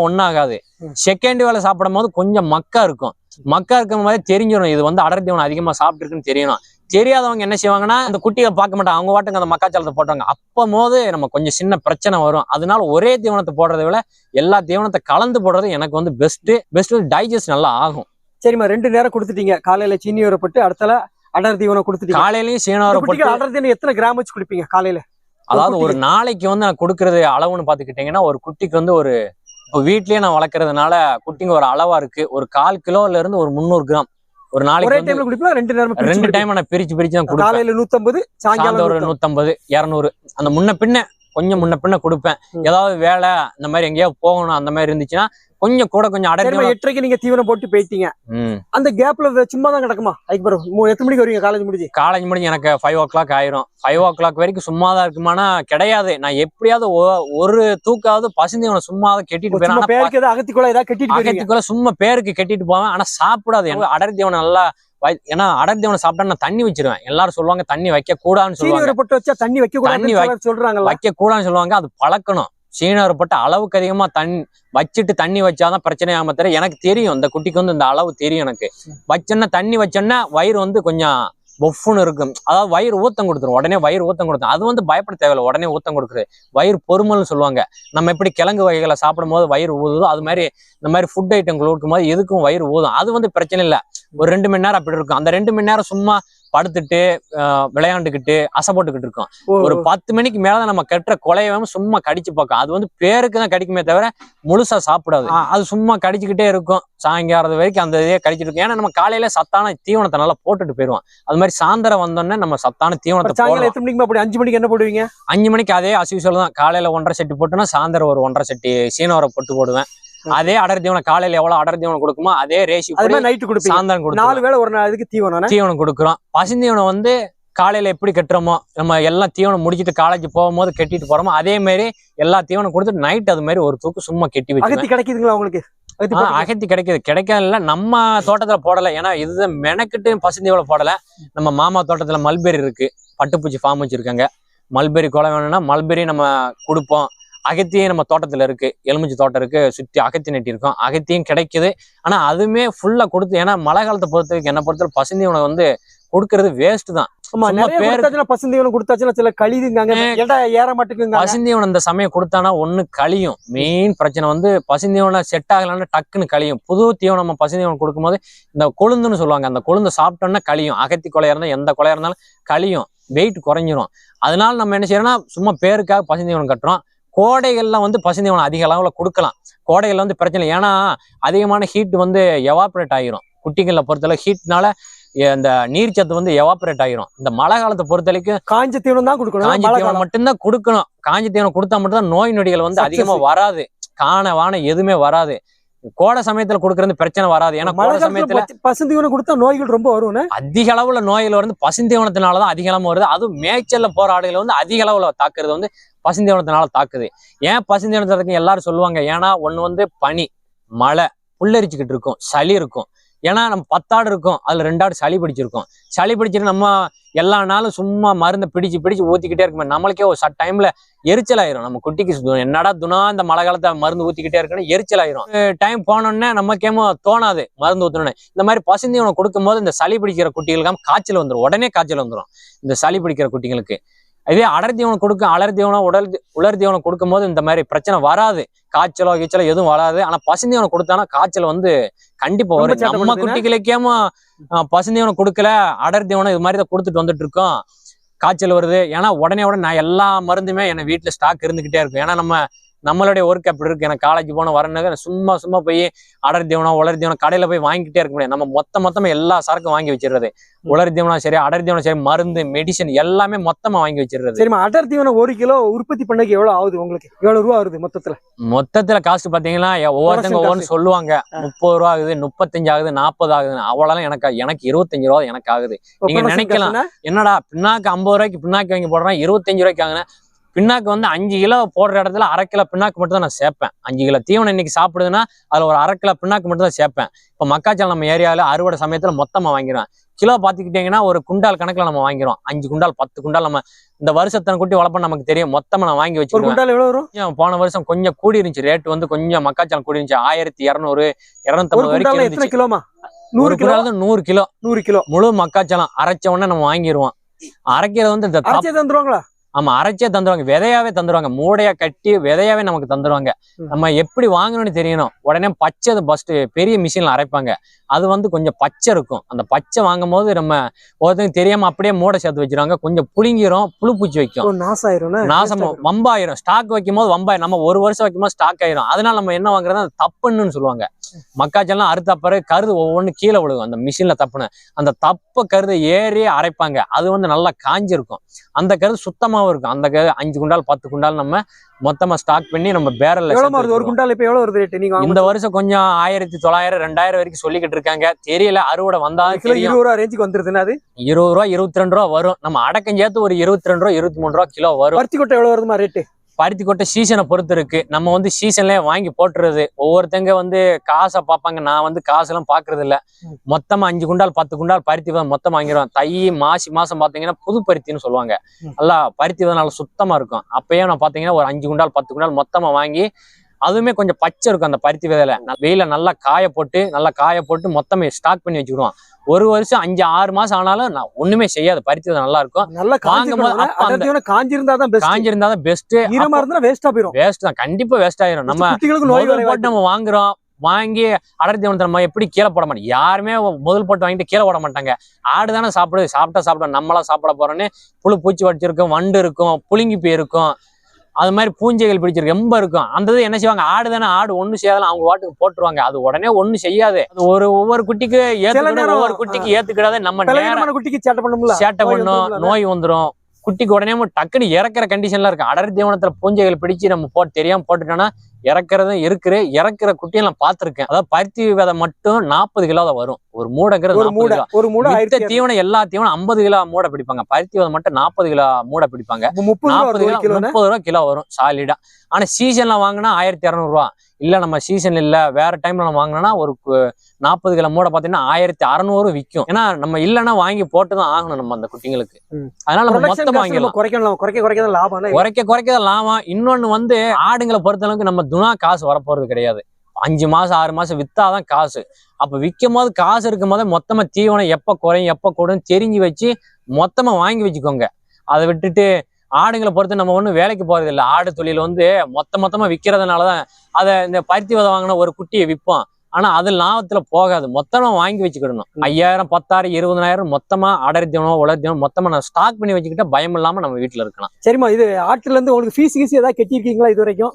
ம். செகண்ட் வேலை சாப்பிடும் போது கொஞ்சம் மக்கா இருக்கும். மக்கா இருக்கும் போதே தெரிஞ்சிடும் இது வந்து அடர் தீவனம் அதிகமா சாப்பிட்டுருக்குன்னு தெரியணும். தெரியாதவங்க என்ன செய்வாங்கன்னா அந்த குட்டியை பார்க்க மாட்டாங்க. அவங்க வாட்டுங்க அந்த மக்காச்சோளத்தை போட்டாங்க அப்போ போது நம்ம கொஞ்சம் சின்ன பிரச்சனை வரும். அதனால ஒரே தீவனத்தை போடுறதை விட எல்லா தீவனத்தை கலந்து போடுறது எனக்கு வந்து பெஸ்ட் பெஸ்ட் டைஜஸ்ட் நல்லா ஆகும். சரிம்மா ரெண்டு நேரம் கொடுத்துட்டீங்க. காலையில சீனி உரப்பட்டு அடுத்தல அடர் தீவனம் கொடுத்துட்டீங்க. காலையிலயும் இந்த சீனவரை குட்டிக்கு போட்டு அடர் தீவனம் எத்தனை கிராம் வச்சு குடிப்பீங்க காலையில? அதாவது ஒரு? நாளைக்கு வந்து நான் கொடுக்கறது அளவுன்னு பாத்துக்கிட்டீங்கன்னா ஒரு குட்டிக்கு வந்து ஒரு இப்போ வீட்லயே நான் வளர்க்கறதுனால குட்டிங்க ஒரு அளவா இருக்கு. ஒரு கால் கிலோல இருந்து ஒரு முந்நூறு கிராம். ஒரு நாளைக்கு ரெண்டு நேரம் ரெண்டு டைம் நான் பிரிச்சு பிரிச்சு தான் கொடுப்பேன். காலையில நூத்தம்பது சாயங்காலம் ஒரு 150. நூத்தம்பது இரநூறு. அந்த முன்ன பின்ன கொஞ்சம் முன்ன பின்ன கொடுப்பேன். ஏதாவது வேலை இந்த மாதிரி எங்கேயாவது போகணும் அந்த மாதிரி இருந்துச்சுன்னா கொஞ்சம் கூட கொஞ்சம் அடர்த்தி எட்டரைக்கு நீங்க தீவனம் போட்டு போயிட்டீங்க. அந்த கேப்ல சும்மா தான் கிடக்குமா? அதுக்கு பிறகு எத்தனை மணிக்கு வருவீங்க? காலேஜ் முடிஞ்சு. காலேஜ் முடிஞ்சு எனக்கு ஃபைவ் ஓ கிளாக் ஆயிரும். ஃபைவ் ஓ கிளாக் வரைக்கும் சும்மா தான் இருக்குமானா கிடையாது. நான் எப்படியாவது ஒரு தூக்காவது பசுந்தீவனை சும்மா தான் கெட்டிட்டு போயிடும் பேருக்கு ஏதாவது அகத்திக்குள்ள ஏதாவது கட்டிட்டு அகத்துக்குள்ள சும்மா பேருக்கு கட்டிட்டு போவேன். ஆனா சாப்பிடாது. எனக்கு அடர் தீவனம் நல்லா ஏன்னா அடர் தீவனம் சாப்பிட்டா நான் தண்ணி வச்சிருவேன். எல்லாரும் சொல்லுவாங்க தண்ணி வைக்க கூடாதுன்னு சொல்லுவாங்க. தண்ணி வைக்க கூடாதுன்னு சொல்றாங்கல்ல. வைக்க கூடாதுன்னு சொல்லுவாங்க. அது பழக்கணும். சீனர் போட்டு அளவுக்கு அதிகமாக தண்ணி வச்சுட்டு தண்ணி வச்சாதான் பிரச்சனை ஆகாம தர எனக்கு தெரியும். இந்த குட்டிக்கு வந்து இந்த அளவு தெரியும் எனக்கு. வச்சோன்னா தண்ணி வச்சோன்னா வயிறு வந்து கொஞ்சம் பொஃப்னு இருக்கும். அதாவது வயிறு ஊத்தம் கொடுத்துரும். உடனே வயிறு ஊத்தம் கொடுத்துரும். அது வந்து பயப்பட தேவையில்லை. உடனே ஊத்தம் கொடுக்குறது. வயிறு பொறுமல்னு சொல்லுவாங்க. நம்ம எப்படி கிழங்கு வகைகளை சாப்பிடும் போது வயிறு ஊதுதோ அது மாதிரி இந்த மாதிரி ஃபுட் ஐட்டங்கள் கொடுக்கும்போது எதுக்கும் வயிறு ஊதும். அது வந்து பிரச்சனை இல்லை. ஒரு ரெண்டு மணி நேரம் அப்படி இருக்கும். அந்த ரெண்டு மணி நேரம் சும்மா படுத்துட்டு விளையாண்டுக்கிட்டு அசை போட்டுக்கிட்டு இருக்கோம். ஒரு பத்து மணிக்கு மேல நம்ம கட்டுற கொலையவும் சும்மா கடிச்சு பார்க்கும். அது வந்து பேருக்கு தான் கடிக்குமே தவிர முழுசா சாப்பிடாது. அது சும்மா கடிச்சுக்கிட்டே இருக்கும். சாயங்காலம் வரைக்கும் அந்த இதே கடிச்சிட்டு இருக்கும். ஏன்னா நம்ம காலையில சத்தான தீவனத்தை நல்லா போட்டுட்டு போயிடுவோம். அது மாதிரி சாயந்தரம் வந்தோடனே நம்ம சத்தான தீவனத்தை எத்தனை மணிக்கு அப்படி அஞ்சு மணிக்கு என்ன போடுவீங்க? அஞ்சு மணிக்கு அதே அசியூசல் தான். காலையில ஒன்றரை செட்டு போட்டுனா சாயந்தரம் ஒரு ஒன்றரை செட்டி சீனவரை போட்டு போடுவேன். அதே அடர் தீவனம் காலையில எவ்வளவு அடர் தீவனம் கொடுக்குமோ அதே ரேஷி நைட்டு கொடுப்பீங்க. சாயந்தரம் கொடுத்து நாலு வேளை ஒரு நாள் இதுக்கு தீவனம் தீவனம் கொடுக்குறோம். பசுந்தீவனம் வந்து காலையில எப்படி கட்டுறோமோ நம்ம எல்லாம் தீவனம் முடிச்சிட்டு காலேஜ் போகும்போது கட்டிட்டு போறோமோ அதே மாதிரி எல்லா தீவனம் கொடுத்துட்டு நைட் அது மாதிரி ஒரு தூக்கு சும்மா கட்டி வச்சு கிடைக்குதுங்களா உங்களுக்கு? அகத்தி கிடைக்குது. கிடைக்கல நம்ம தோட்டத்துல போடல. ஏன்னா இதுதான் மெனக்கிட்டு பசுந்தீவனம் போடல. நம்ம மாமா தோட்டத்துல மல்பெரி இருக்கு. பட்டுப்பூச்சி ஃபார்ம் வச்சிருக்காங்க. மல்பெரி குலை வேணும்னா மல்பெரி நம்ம கொடுப்போம். அகத்தியும் நம்ம தோட்டத்துல இருக்கு. எலுமிச்சை தோட்டம் இருக்கு. சுத்தி அகத்தி நட்டியிருக்கோம் அகத்தியும் கிடைக்குது. ஆனா அதுவுமே ஃபுல்லா கொடுத்து ஏன்னா மழை காலத்தை பொறுத்த வரைக்கும் என்ன பொறுத்தவரை பசுந்தீவனம் வந்து கொடுக்கறது வேஸ்ட் தான். பசுந்தீவனம் கொடுத்தாச்சுன்னா சில கழிதுங்காங்க. ஏற மாட்டேங்குங்க பசுந்தீவனம் இந்த சமயம் கொடுத்தானா ஒண்ணு கழியும். மெயின் பிரச்சனை வந்து பசுந்தீவனம் செட் ஆகலைன்னா டக்குன்னு கழியும். புது தீவனம் நம்ம பசுந்தீவனம் கொடுக்கும்போது இந்த கொழுந்துன்னு சொல்லுவாங்க. அந்த கொழுந்து சாப்பிட்டோம்னா கழியும். அகத்தி கொலையா இருந்தா எந்த கொலையா இருந்தாலும் கழியும். வெயிட் குறைஞ்சிரும். அதனால நம்ம என்ன செய்யறோம்னா சும்மா பேருக்காக பசுந்தீவனம் கட்டுறோம். கோடைகள்ல வந்து பசுந்தீவனம் அதிக அளவுல கொடுக்கலாம். கோடைகள்ல வந்து பிரச்சனை ஏன்னா அதிகமான ஹீட் வந்து எவாப்ரேட் ஆகிரும் குட்டிகளை பொறுத்தளவு ஹீட்னால இந்த நீர்ச்சத்து வந்து எவாப்ரேட் ஆகிரும் இந்த மழை காலத்தை பொறுத்த வரைக்கும் காஞ்ச தீவனம் தான் கொடுக்கணும். காஞ்சி தீவனம் மட்டும்தான் கொடுக்கணும். காஞ்சி தீவனம் கொடுத்தா மட்டும்தான் நோய் நொடிகள் வந்து Success. அதிகமா வராது. காண வான எதுவுமே வராது. கோடை சமயத்துல கொடுக்கறது பிரச்சனை வராது. ஏன்னா கோடை சமயத்துல பசுந்தீவனம் கொடுத்தா நோய்கள் ரொம்ப வரும்னு? அதிக அளவுல நோய்கள் வந்து பசுந்தீவனத்தினாலதான் அதிக அளவு வருது. அதுவும் மேய்ச்சல்ல போற ஆடுகளை வந்து அதிக அளவுல தாக்குறது வந்து பசுந்தீவனத்தினால தாக்குது. ஏன் பசுந்தீவனத்தை இருக்கு எல்லாரும் சொல்லுவாங்க? ஏன்னா ஒண்ணு வந்து பனி மழை புல்லரிச்சுக்கிட்டு இருக்கும் சளி இருக்கும். ஏன்னா நம்ம பத்தாடு இருக்கும் அதில் ரெண்டாடு சளி பிடிச்சிருக்கும். சளி பிடிச்சிட்டு நம்ம எல்லா நாளும் சும்மா மருந்தை பிடிச்சு பிடிச்சு ஊற்றிக்கிட்டே இருக்குமே நம்மளுக்கே ஒரு சட் டைம்ல எரிச்சல் ஆயிரும் நம்ம குட்டிக்கு என்னடா துணா இந்த மழை காலத்தில் மருந்து ஊற்றிக்கிட்டே இருக்குன்னு எரிச்சல் ஆயிரும் டைம் போனோடனே நமக்கேமோ தோணாது மருந்து ஊத்தணும்னு இந்த மாதிரி பசுந்தீவனம் கொடுக்கும்போது இந்த சளி பிடிக்கிற குட்டிகளுக்கு காய்ச்சல் வந்துடும் உடனே காய்ச்சல் வந்துடும் இந்த சளி பிடிக்கிற குட்டிகளுக்கு. இதே அடர் தீவனம் கொடுக்க அலர் தீவனம் உடல் உலர் தீவனம் கொடுக்கும்போது இந்த மாதிரி பிரச்சனை வராது. காய்ச்சலோ கீச்சலோ எதுவும் வராது. ஆனா பசுந்தீவனம் கொடுத்தானா காய்ச்சல் வந்து கண்டிப்பா வரும். நம்ம பண்ணுதுன்னா? குட்டிகளுக்கேமோ அஹ், பசுந்தீவனம் கொடுக்கல அடர் தீவனம் இது மாதிரி தான் கொடுத்துட்டு வந்துட்டு இருக்கோம். காய்ச்சல் வருது. ஏன்னா உடனே உடனே நான் எல்லா மருந்துமே என் வீட்டுல ஸ்டாக் இருந்துகிட்டே இருக்கும். ஏன்னா நம்ம நம்மளுடைய ஒர்க் அப்படி இருக்கு. எனக்கு காலேஜ் போன வரணுங்க சும்மா சும்மா போய் அடர் தீவனம் உலர் தீவனம் கடையில போய் வாங்கிட்டே இருக்க முடியாது. நம்ம மொத்த மொத்தமா எல்லா சரக்கும் வாங்கி வச்சிடுறது. உலர் தீவனம் சரி அடர் தீவனம் சரி மருந்து மெடிசன் எல்லாமே மொத்தமா வாங்கி வச்சிடுறது. சரிம்மா அடர் தீவனம் ஒரு கிலோ உற்பத்தி பண்ணக்கு எவ்வளவு ஆகுது உங்களுக்கு? எவ்வளவு ரூபா வருது மொத்தத்துல. மொத்தத்துல காசு பாத்தீங்கன்னா எ- ஒவ்வொருத்தங்க ஒவ்வொன்று சொல்லுவாங்க. முப்பது ரூபா ஆகுது முப்பத்தஞ்சு ஆகுது நாற்பது ஆகுதுன்னு அவ்வளவு எனக்கு எனக்கு இருபத்தஞ்சு ரூபா எனக்கு ஆகுது. நீங்க நினைக்கலாம். என்னடா பின்னாக்கு ஐம்பது ரூபாய்க்கு பின்னாக்கு வாங்கி போடுறேன் இருபத்தஞ்சு ரூபாய்க்கு வாங்கினேன். பின்னாக்கு வந்து அஞ்சு கிலோ போடுற இடத்துல அரை கிலோ பின்னாக்கு மட்டும் தான் நான் சேர்ப்பேன். அஞ்சு கிலோ தீவனம் இன்னைக்கு சாப்பிடுதுன்னா அதுல ஒரு அரை கிலோ பின்னாக்கு மட்டும் தான் சேர்ப்பேன். இப்போ மக்காச்சோளம் நம்ம ஏரியாவில் அறுவடை சமயத்துல மொத்தமா வாங்கிடுவேன். கிலோ பார்த்துக்கிட்டிங்கன்னா ஒரு குண்டால் கணக்குல நம்ம வாங்கிடுவோம். அஞ்சு குண்டால் பத்து குண்டால் நம்ம இந்த வருஷத்தனை குட்டி வளர்ப்ப நமக்கு தெரியும். மொத்தமா நான் வாங்கி ஒரு வச்சிருவேன். குண்டால் எவ்வளவு வரும்? போன வருஷம் கொஞ்சம் கூடி இருந்துச்சு. ரேட் வந்து கொஞ்சம் மக்காச்சோளம் கூடி இருந்துச்சு. ஆயிரத்தி இரநூறு இரநூத்தம்பது வரைக்கும் கிலோமா நூறு கிலோ? நூறு கிலோ. நூறு கிலோ. முழு மக்காச்சோளம் அரைச்ச உடனே நம்ம வாங்கிடுவோம். அரைக்கிறது வந்து தந்துருவாங்களா? ஆமா அரைச்சே தந்துருவாங்க. விதையாவே தந்துருவாங்க. மூடையா கட்டி விதையாவே நமக்கு தந்துருவாங்க. நம்ம எப்படி வாங்கணும்னு தெரியணும். உடனே பச்சை ஃபர்ஸ்ட் பெரிய மிஷின்ல அரைப்பாங்க. அது வந்து கொஞ்சம் பச்சை இருக்கும். அந்த பச்சை வாங்கும் போது நம்ம ஒருத்தங்க தெரியாம அப்படியே மூடை சேர்த்து வச்சிருவாங்க. கொஞ்சம் புளிங்கிரும் புழு பூச்சி வைக்கும் நாசம் வம்பாயிரும். ஸ்டாக் வைக்கும் போது வம்பாயிரும். நம்ம ஒரு வருஷம் வைக்கும் போது ஸ்டாக் ஆயிரும். அதனால நம்ம என்ன வாங்குறது தப்புன்னு சொல்லுவாங்க. மக்காச்செல்லாம் அறுத்த பிறகு கருது ஒவ்வொன்று கீழே விழுகும். அந்த மிஷின்ல தப்புன்னு அந்த தப்ப கருது ஏறி அரைப்பாங்க. அது வந்து நல்லா காஞ்சிருக்கும். அந்த கருது சுத்தமாவும் இருக்கும். அந்த கரு அஞ்சு குண்டால் பத்து குண்டால் நம்ம மொத்தமா ஸ்டாக் பண்ணி நம்ம வருது ஒரு. குண்டால் இப்ப எவ்வளவு வருது ரேட் நீங்க இந்த வருஷம் கொஞ்சம் ஆயிரத்தி தொள்ளாயிரம் ரெண்டாயிரம் வரைக்கும் சொல்லிக்கிட்டு இருக்காங்க. தெரியல. அறுவடை வந்தாலும் இருபது ரூபா ரேஞ்சுக்கு வந்துருதுன்னா அது? இருபது ரூபா இருபத்தி ரெண்டு ரூபா வரும். நம்ம அடக்கம் சேர்த்து ஒரு இருபத்தி ரெண்டு ரூபா இருபத்தி மூணு ரூபா கிலோ வரும். பருத்தி கொட்டை எவ்வளவு வருதுமா ரேட்டு பருத்தி கொட்டை சீசனை பொறுத்து இருக்கு. நம்ம வந்து சீசன்லயே வாங்கி போட்டுறது. ஒவ்வொருத்தங்க வந்து காசை பார்ப்பாங்க. நான் வந்து காசெல்லாம் பாக்குறது இல்ல. மொத்தமா அஞ்சு குண்டால் பத்து குண்டால் பருத்தி மொத்தம் வாங்கிடுவேன் தை மாசி மாசம் பாத்தீங்கன்னா புது பருத்தின்னு சொல்லுவாங்க. நல்லா பருத்தி நல்லா சுத்தமா இருக்கும். அப்பயே நான் பாத்தீங்கன்னா ஒரு அஞ்சு குண்டால் பத்து குண்டால் மொத்தமா வாங்கி அதுவுமே கொஞ்சம் பச்சை இருக்கும் அந்த பருத்தி விதையில. வெயில நல்லா காய போட்டு நல்லா காய போட்டு மொத்தமே ஸ்டாக் பண்ணி வச்சுக்கிடுவோம். ஒரு வருஷம் அஞ்சு ஆறு மாசம் ஆனாலும் நான் ஒண்ணுமே செய்யாது. பருத்தி விதை நல்லா இருக்கும். நல்லா அந்த- தீவனம் காஞ்சிருந்தா தான் பெஸ்ட் காஞ்சிருந்தா தான் பெஸ்ட் ஈரமா இருந்தா வேஸ்டா தான். கண்டிப்பா வேஸ்ட் ஆயிரும். நம்ம நோய் போட்டு நம்ம வாங்குறோம். வாங்கி அடர்த்தி நம்ம எப்படி கீழே போட மாட்டோம். யாருமே முதல் போட்டு வாங்கிட்டு கீழே போட மாட்டாங்க. ஆடு தானே சாப்பிடுது. சாப்பிட்டா சாப்பிட நம்மளா சாப்பிட போறோன்னு புழு பூச்சி வடிச்சிருக்கும் வண்டு இருக்கும் புழுங்கி போய் இருக்கும் அது மாதிரி பூஞ்சைகள் பிடிச்சிருக்கு. ரொம்ப இருக்கும். அந்த இது என்ன செய்வாங்க? ஆடு தானே ஆடு ஒண்ணு செய்யாதான் அவங்க வாட்டுக்கு போட்டுருவாங்க. அது உடனே ஒண்ணு செய்யாது. ஒரு ஒவ்வொரு குட்டிக்கு ஏத்துக்கிடும் நேரம், ஒவ்வொரு குட்டிக்கு ஏத்துக்கிடாத. நம்ம குட்டிக்கு சேட்டை பண்ண முடியல சேட்டை பண்ணும். நோய் வந்துரும். குட்டிக்கு உடனே டக்குன்னு இறக்குற கண்டிஷன்ல இருக்கு அடர் தீவனத்துல பூஞ்சைகள் பிடிச்சு நம்ம போட்டு தெரியாம போட்டுட்டோம்னா இறக்குறதும் இருக்குது. இறக்குற குட்டியை நான் பார்த்திருக்கேன். அதாவது பருத்தி விதை மட்டும் நாற்பது கிலோ தான் வரும். ஒரு மூடைங்கிறது ஒரு மூடை ஒரு மூடை தீவனம் எல்லா தீவனம் ஐம்பது கிலோ மூடை பிடிப்பாங்க. பருத்தி விதை மட்டும் நாற்பது கிலோ மூடை பிடிப்பாங்க. நாற்பது கிலோ முப்பது ரூபா கிலோ வரும் சாலிடா ஆனா சீசன்ல வாங்கினா ஆயிரத்தி இரநூறுவா இல்ல நம்ம சீசன் இல்ல வேற டைம்ல நம்ம வாங்கினோம்னா ஒரு நாற்பது கிலோ மூடை பாத்தீங்கன்னா ஆயிரத்தி அறநூறு விற்கும் ஏன்னா நம்ம இல்லைன்னா வாங்கி போட்டு தான் ஆகணும் நம்ம அந்த குட்டிங்களுக்கு. அதனால நம்ம மொத்தமா வாங்கிடலாம். குறைக்க குறைக்க தான் லாபம். குறைக்க குறைக்க லாபம். இன்னொன்னு வந்து ஆடுங்களை பொறுத்தளவுக்கு நம்ம துணா காசு வரப்போறது கிடையாது. அஞ்சு மாசம் ஆறு மாசம் வித்தாதான் காசு. அப்ப விற்கும் போது காசு இருக்கும் போதே மொத்தமா தீவனம் எப்ப குறையும் எப்ப கூடும் தெரிஞ்சு வச்சு மொத்தமா வாங்கி வச்சுக்கோங்க. அதை விட்டுட்டு ஆடுங்களை பொறுத்து நம்ம ஒன்றும் வேலைக்கு போறது இல்லை. ஆடு தொழில் வந்து மொத்த மொத்தமா விற்கிறதுனால தான் அதை இந்த பருத்தி விதை வாங்கின ஒரு குட்டியை விற்போம் ஆனா அது லாபத்துல போகாது. மொத்தமா வாங்கி வச்சுக்கிடணும். ஐயாயிரம் பத்தாயிரம் இருபதாயிரம் மொத்தமா அடர்த்தியனோ உலர்த்தியனோ மொத்தமா நான் ஸ்டாக் பண்ணி வச்சுக்கிட்டா பயம் இல்லாம நம்ம வீட்டுல இருக்கலாம். சரிம்மா இது ஆட்டுல இருந்து உங்களுக்கு ஃபீஸ் கீஸ் ஏதாவது கட்டியிருக்கீங்களா இது வரைக்கும்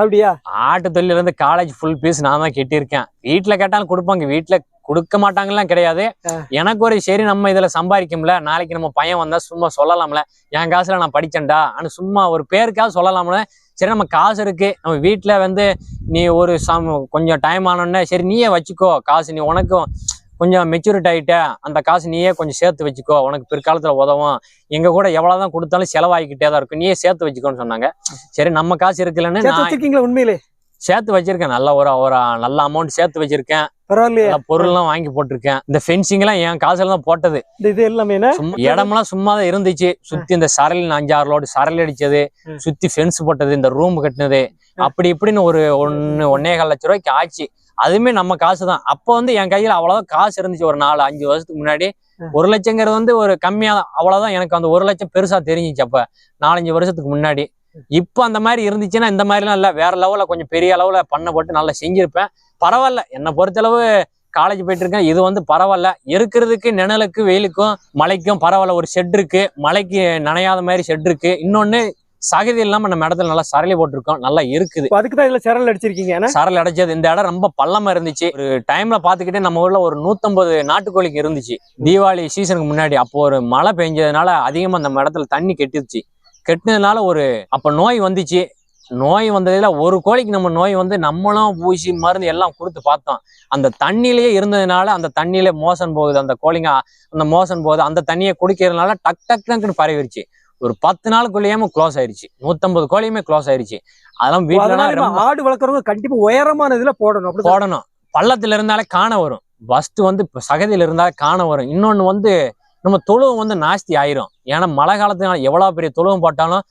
அப்படியா? ஆட்டு தொழில இருந்து காலேஜ் ஃபுல் பீஸ் நான் தான் கட்டியிருக்கேன். வீட்டுல கேட்டாலும் கொடுப்பாங்க. வீட்டுல கொடுக்க மாட்டாங்கலாம் கிடையாது. எனக்கு ஒரு சரி நம்ம இதுல சம்பாதிக்கும்ல. நாளைக்கு நம்ம பையன் வந்தா சும்மா சொல்லலாம்ல. என் காசுல நான் படிச்சேன்டா. ஆனா சும்மா ஒரு பேருக்காவது சொல்லலாம்ல. சரி நம்ம காசு இருக்கு. நம்ம வீட்டுல வந்து நீ ஒரு சம் கொஞ்சம் டைம் ஆனோடனே சரி நீயே வச்சுக்கோ. காசு நீ உனக்கும். கொஞ்சம் மெச்சூரிட்டி ஆயிட்ட அந்த காசு நீயே கொஞ்சம் சேர்த்து வச்சுக்கோ உனக்கு பிற்காலத்துல உதவும். எங்க கூட எவ்வளவுதான் கொடுத்தாலும் செலவாகிக்கிட்டே தான் இருக்கும். நீயே சேர்த்து வச்சுக்கோன்னு சொன்னாங்க. சரி நம்ம காசு இருக்குல்லன்னு உண்மையிலே? சேர்த்து வச்சிருக்கேன். நல்ல ஒரு ஒரு நல்ல அமௌண்ட் சேர்த்து வச்சிருக்கேன். பரவாயில்லையே. பொருள்லாம் வாங்கி போட்டிருக்கேன். இந்த ஃபென்சிங் எல்லாம் என் காசுல தான் போட்டது. இது எல்லாமே இடமெல்லாம் சும்மா தான் இருந்துச்சு. சுத்தி இந்த சரல் அஞ்சாறு லோடு சரல் அடிச்சது. சுத்தி ஃபென்ஸ் போட்டது இந்த ரூம் கட்டினது. அப்படி இப்படின்னு ஒரு ஒன்னு ஒன்னே கால் லட்ச ரூபாய்க்கு ஆச்சு. அதுவுமே நம்ம காசு தான் அப்போ வந்து என் கையில அவ்வளவுதான் காசு இருந்துச்சு ஒரு நாலு அஞ்சு வருஷத்துக்கு முன்னாடி. ஒரு லட்சங்கிறது வந்து ஒரு கம்மியா தான் அவ்வளவுதான் எனக்கு அந்த ஒரு லட்சம் பெருசா தெரிஞ்சிச்சு அப்ப. நாலஞ்சு வருஷத்துக்கு முன்னாடி. இப்போ அந்த மாதிரி இருந்துச்சுன்னா இந்த மாதிரிலாம் இல்ல. வேற லெவல்ல கொஞ்சம் பெரிய அளவுல பண்ண போட்டு நல்லா செஞ்சிருப்பேன். பரவாயில்ல. என்னை பொறுத்தளவு காலேஜ் போயிட்டு இருக்கேன். இது வந்து பரவாயில்ல. இருக்கிறதுக்கு நிழலுக்கு வெயிலுக்கும் மழைக்கும் பரவாயில்ல. ஒரு ஷெட் இருக்கு. மழைக்கு நனையாத மாதிரி ஷெட் இருக்கு. இன்னொன்னு சகதி இல்லாம நம்ம இடத்துல நல்லா சரளி போட்டிருக்கோம். நல்லா இருக்குது. அதுக்கு தான் இதுல சரல் அடிச்சிருக்கீங்க சரல் அடைச்சது இந்த இடம் ரொம்ப பள்ளமா இருந்துச்சு. ஒரு டைம்ல பாத்துக்கிட்டே நம்ம ஊர்ல ஒரு நூத்தம்பது நாட்டுக்கோழிக்கு இருந்துச்சு. தீபாவளி சீசனுக்கு முன்னாடி அப்போ ஒரு மழை பெஞ்சதுனால அதிகமா நம்ம இடத்துல தண்ணி கெட்டுச்சு கெட்டினதுனால ஒரு அப்ப நோய் வந்துச்சு. நோய் வந்ததுல ஒரு கோழிக்கு நம்ம நோய் வந்து நம்மளும் பூசி மருந்து எல்லாம் கொடுத்து பார்த்தோம். அந்த தண்ணியிலேயே இருந்ததுனால அந்த தண்ணியில மோசன் போகுது. அந்த கோழிங்க அந்த மோசன் போகுது. அந்த தண்ணியை குடிக்கிறதுனால டக் டக் டக்குன்னு பரவிருச்சு. ஒரு பத்து நாளுக்குள்ளேயுமே க்ளோஸ் ஆயிருச்சு. நூத்தம்பது கோழியுமே க்ளோஸ் ஆயிருச்சு. அதெல்லாம் வீட்டுல ஆடு வளர்க்குறவங்க கண்டிப்பா உயரமான இதுல போடணும். அப்படி போடணும். பள்ளத்துல இருந்தாலே காண வரும். ஃபர்ஸ்ட் வந்து சகதியில இருந்தாலே காண வரும். இன்னொன்னு வந்து நம்ம தொழுவம் வந்து நாஸ்தி ஆயிரும். ஏன்னா மழை காலத்துனால எவ்வளவு பெரிய தொழுவம் போட்டாலும்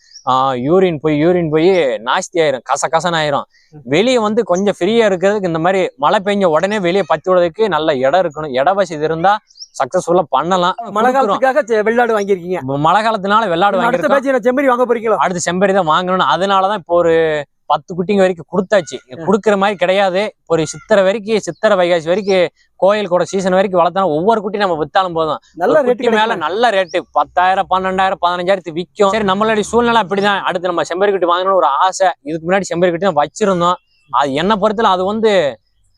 யூரின் போய் யூரின் போய் நாஸ்தி ஆயிரும். கச கசன்னு ஆயிரும். வெளியே வந்து கொஞ்சம் ஃப்ரீயா இருக்கிறதுக்கு இந்த மாதிரி மழை பெஞ்ச உடனே வெளியே பத்தி விடுறதுக்கு நல்ல இடம் இருக்கணும். இட வசதி இருந்தா சக்சஸ்ஃபுல்லா பண்ணலாம். மழை. காலத்துக்காக வெள்ளாடு வாங்கியிருக்கீங்க. மழை காலத்தினால வெள்ளாடு நான் செம்மறி வாங்க போறீங்களோ? அடுத்து செம்பரி தான் வாங்கணும் அதனாலதான் இப்போ ஒரு பத்து குட்டிங்க வரைக்கும் கொடுத்தாச்சு. கொடுக்குற மாதிரி கிடையாது. ஒரு சித்திரை வரைக்கும் சித்திரை வைகாசி வரைக்கும் கோயில் கூட சீசன் வரைக்கும் வளர்த்தாலும் ஒவ்வொரு குட்டி நம்ம வித்தாலும் போதும். நல்ல ஒரு ரேட் குட்டி மேல நல்ல ரேட்டு பத்தாயிரம் பன்னெண்டாயிரம் பதினஞ்சாயிரத்துக்கு விற்கும் சரி நம்மளுடைய சூழ்நிலை அப்படிதான். அடுத்து நம்ம செம்பரி குட்டி வாங்கணும்னு ஒரு ஆசை. இதுக்கு முன்னாடி செம்பரி குட்டி தான் வச்சிருந்தோம். அது என்ன பொறுத்தல அது வந்து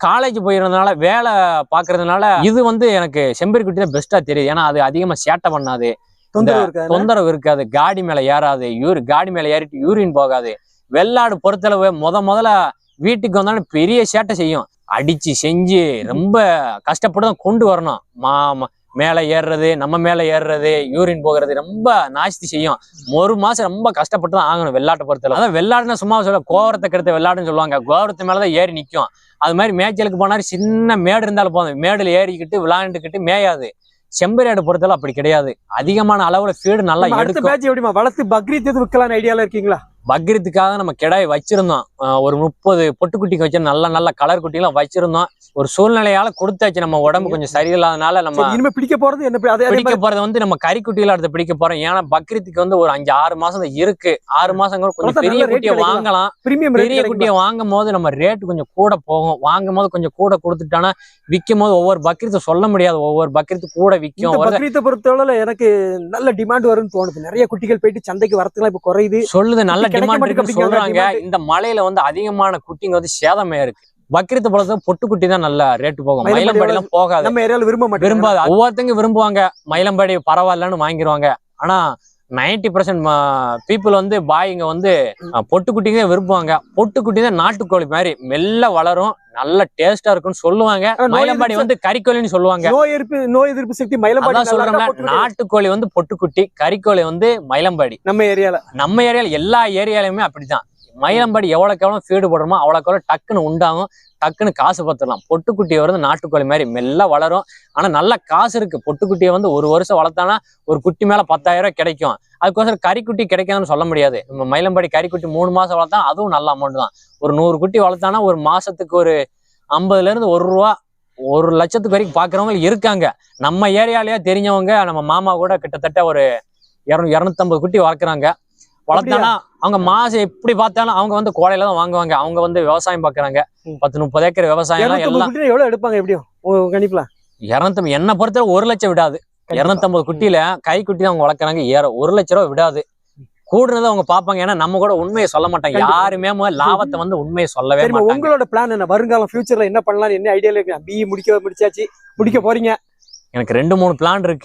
காலேஜ் போயிருந்தனால வேலை பாக்குறதுனால இது வந்து எனக்கு செம்பரி குட்டி தான் பெஸ்டா தெரியுது. ஏன்னா அது அதிகமா சேட்டை பண்ணாது. தொந்தரவு இருக்காது தொந்தரவு இருக்காது. காடி மேல ஏறாது. யூரி காடி மேல ஏறிட்டு யூரின் போகாது. வெள்ளாடு பொறுத்தளவு முத முதல்ல வீட்டுக்கு வந்தாலும் பெரிய சேட்டை செய்யும். அடிச்சு செஞ்சு ரொம்ப கஷ்டப்பட்டு தான் கொண்டு வரணும். ம- மேல ஏறுறது நம்ம மேல ஏறுறது யூரின் போகிறது ரொம்ப நாஸ்தி செய்யும். ஒரு மாசம் ரொம்ப கஷ்டப்பட்டு தான் ஆகணும் வெள்ளாட்டை பொறுத்தளவு. அதான் வெள்ளாடுன்னா சும்மா சொல்ல கோவரத்தை கெடுத்த வெள்ளாடுன்னு சொல்லுவாங்க. கோவரத்து மேலதான் ஏறி நிக்கும். அது மாதிரி மேய்ச்சலுக்கு போனாரு சின்ன மேடு இருந்தாலும் போதும். மேடுல ஏறிக்கிட்டு விளையாண்டுக்கிட்டு மேயாது. செம்பரியாடு பொறுத்தளவு அப்படி கிடையாது. அதிகமான அளவுல ஃபீடு நல்லா எடுக்கும். வளர்த்து பக்ரீத் எது விற்கலாம் ஐடியால இருக்கீங்களா? பக்ரீத்துக்காக நம்ம கிடாய் வச்சிருந்தோம். ஒரு முப்பது பொட்டுக்குட்டிக்கு வச்சு நல்ல நல்ல கலர் குட்டிலாம் வச்சிருந்தோம். ஒரு சூழ்நிலையால கொடுத்தாச்சு நம்ம உடம்பு கொஞ்சம் சரியில்லாதனால நம்ம இனிமே பிடிக்க போறது என்ன பிடிக்க போறது வந்து நம்ம கறிக்குட்டியில அடுத்து பிடிக்க போறோம். ஏன்னா பக்ரீத்துக்கு வந்து ஒரு அஞ்சு ஆறு மாசம் இருக்கு. ஆறு மாசம் கூட கொஞ்சம் பெரிய குட்டியை. வாங்கலாம். பிரீமியம் பெரிய குட்டியை வாங்கும் போது நம்ம ரேட் கொஞ்சம் கூட போகும். வாங்கும் போது கொஞ்சம் கூட கொடுத்துட்டானா விற்கும் போது ஒவ்வொரு பக்ரீத்தை சொல்ல முடியாது. ஒவ்வொரு பக்ரீத்து கூட விற்கும். பக்ரீத்தை பொறுத்தவரை எனக்கு நல்ல டிமாண்ட் வரும்னு தோணுது. நிறைய குட்டிகள் போயிட்டு சந்தைக்கு வரத்துலாம் இப்ப குறையுது. சொல்லுது நல்ல டிமாண்ட் இருக்குன்னு சொல்றாங்க. இந்த மலையில வந்து அதிகமான குட்டிங்க வந்து சேதமே இருக்கு. பக்ரீத்து பழத்தை பொட்டு குட்டி தான் நல்ல ரேட் போகும். மயிலம்பாடி எல்லாம் போகாது. நம்ம ஏரியால விரும்ப மாட்டேன் விரும்பாது. ஒவ்வொருத்தங்க விரும்புவாங்க. மயிலம்பாடி பரவாயில்லன்னு வாங்கிருவாங்க. ஆனா நைன்டி பர்சன்ட் பீப்புள் வந்து பாய்ங்க வந்து பொட்டுக்குட்டிங்க விரும்புவாங்க. பொட்டுக்குட்டி தான் நாட்டுக்கோழி மாதிரி மெல்ல வளரும் நல்ல டேஸ்டா இருக்கும்னு சொல்லுவாங்க. மயிலம்பாடி வந்து கறிக்கோழின்னு சொல்லுவாங்க. நோய் எதிர்ப்பு நோய் எதிர்ப்பு சக்தி மயிலம்பாடி போட்டுக்கிட்டு நாட்டுக்கோழி வந்து பொட்டுக்குட்டி கறிக்கோழி வந்து மயிலம்பாடி. நம்ம ஏரியால. நம்ம ஏரியால எல்லா ஏரியாலையுமே அப்படிதான். மயிலம்பாடி எவ்வளோக்கு எவ்வளோ ஃபீடு போடுறோமோ அவ்வளோக்கு எவ்வளோ டக்குன்னு உண்டாகும். டக்குன்னு காசு பத்துடலாம். பொட்டுக்குட்டியை வந்து நாட்டுக்கோழி மாதிரி மெல்ல வளரும். ஆனா நல்ல காசு இருக்கு. பொட்டுக்குட்டியை வந்து ஒரு வருஷம் வளர்த்தானா ஒரு குட்டி மேல பத்தாயிரம் ரூபாய் கிடைக்கும். அதுக்கோசரம் கறிக்குட்டி கிடைக்காதுன்னு சொல்ல முடியாது. நம்ம மயிலம்பாடி கறிக்குட்டி மூணு மாசம் வளர்த்தா அதுவும் நல்ல அமௌண்ட் தான். ஒரு நூறு குட்டி வளர்த்தானா ஒரு மாசத்துக்கு ஒரு ஐம்பதுலேருந்து ஒரு ரூபா ஒரு லட்சத்துக்கு வரைக்கும் பாக்குறவங்க இருக்காங்க. நம்ம ஏரியாலயே தெரிஞ்சவங்க நம்ம மாமா கூட கிட்டத்தட்ட ஒரு இரநூ இரநூத்தம்பது குட்டி வளர்க்குறாங்க. வளர்த்தானா அவங்க மாசம் எப்படி பார்த்தாலும் அவங்க வந்து கோடையில தான் வாங்குவாங்க. அவங்க வந்து விவசாயம் பாக்குறாங்க. பத்து முப்பது ஏக்கர் விவசாயம் எல்லாம் எவ்வளவு எடுப்பாங்க? எப்படியும் கணிப்புல. இரநூத்தம்பது என்ன பொறுத்தவரை ஒரு லட்சம் விடாது. இரநூத்தம்பது குட்டியில கை குட்டி தான் அவங்க வளர்க்குறாங்க. ஏற ஒரு லட்ச ரூபா விடாது. கூடுனதை அவங்க பார்ப்பாங்க. ஏன்னா நம்ம கூட உண்மையை சொல்ல மாட்டாங்க. யாருமே லாபத்தை வந்து உண்மையை சொல்லவே உங்களோட பிளான் என்ன? வருங்காலம் ஃபியூச்சர்ல என்ன பண்ணலாம் என்ன ஐடியால இருக்கு பிஇ முடிக்க முடிச்சாச்சு. முடிக்க போறீங்க. எனக்கு ரெண்டு மூணு பிளான் இருக்கு.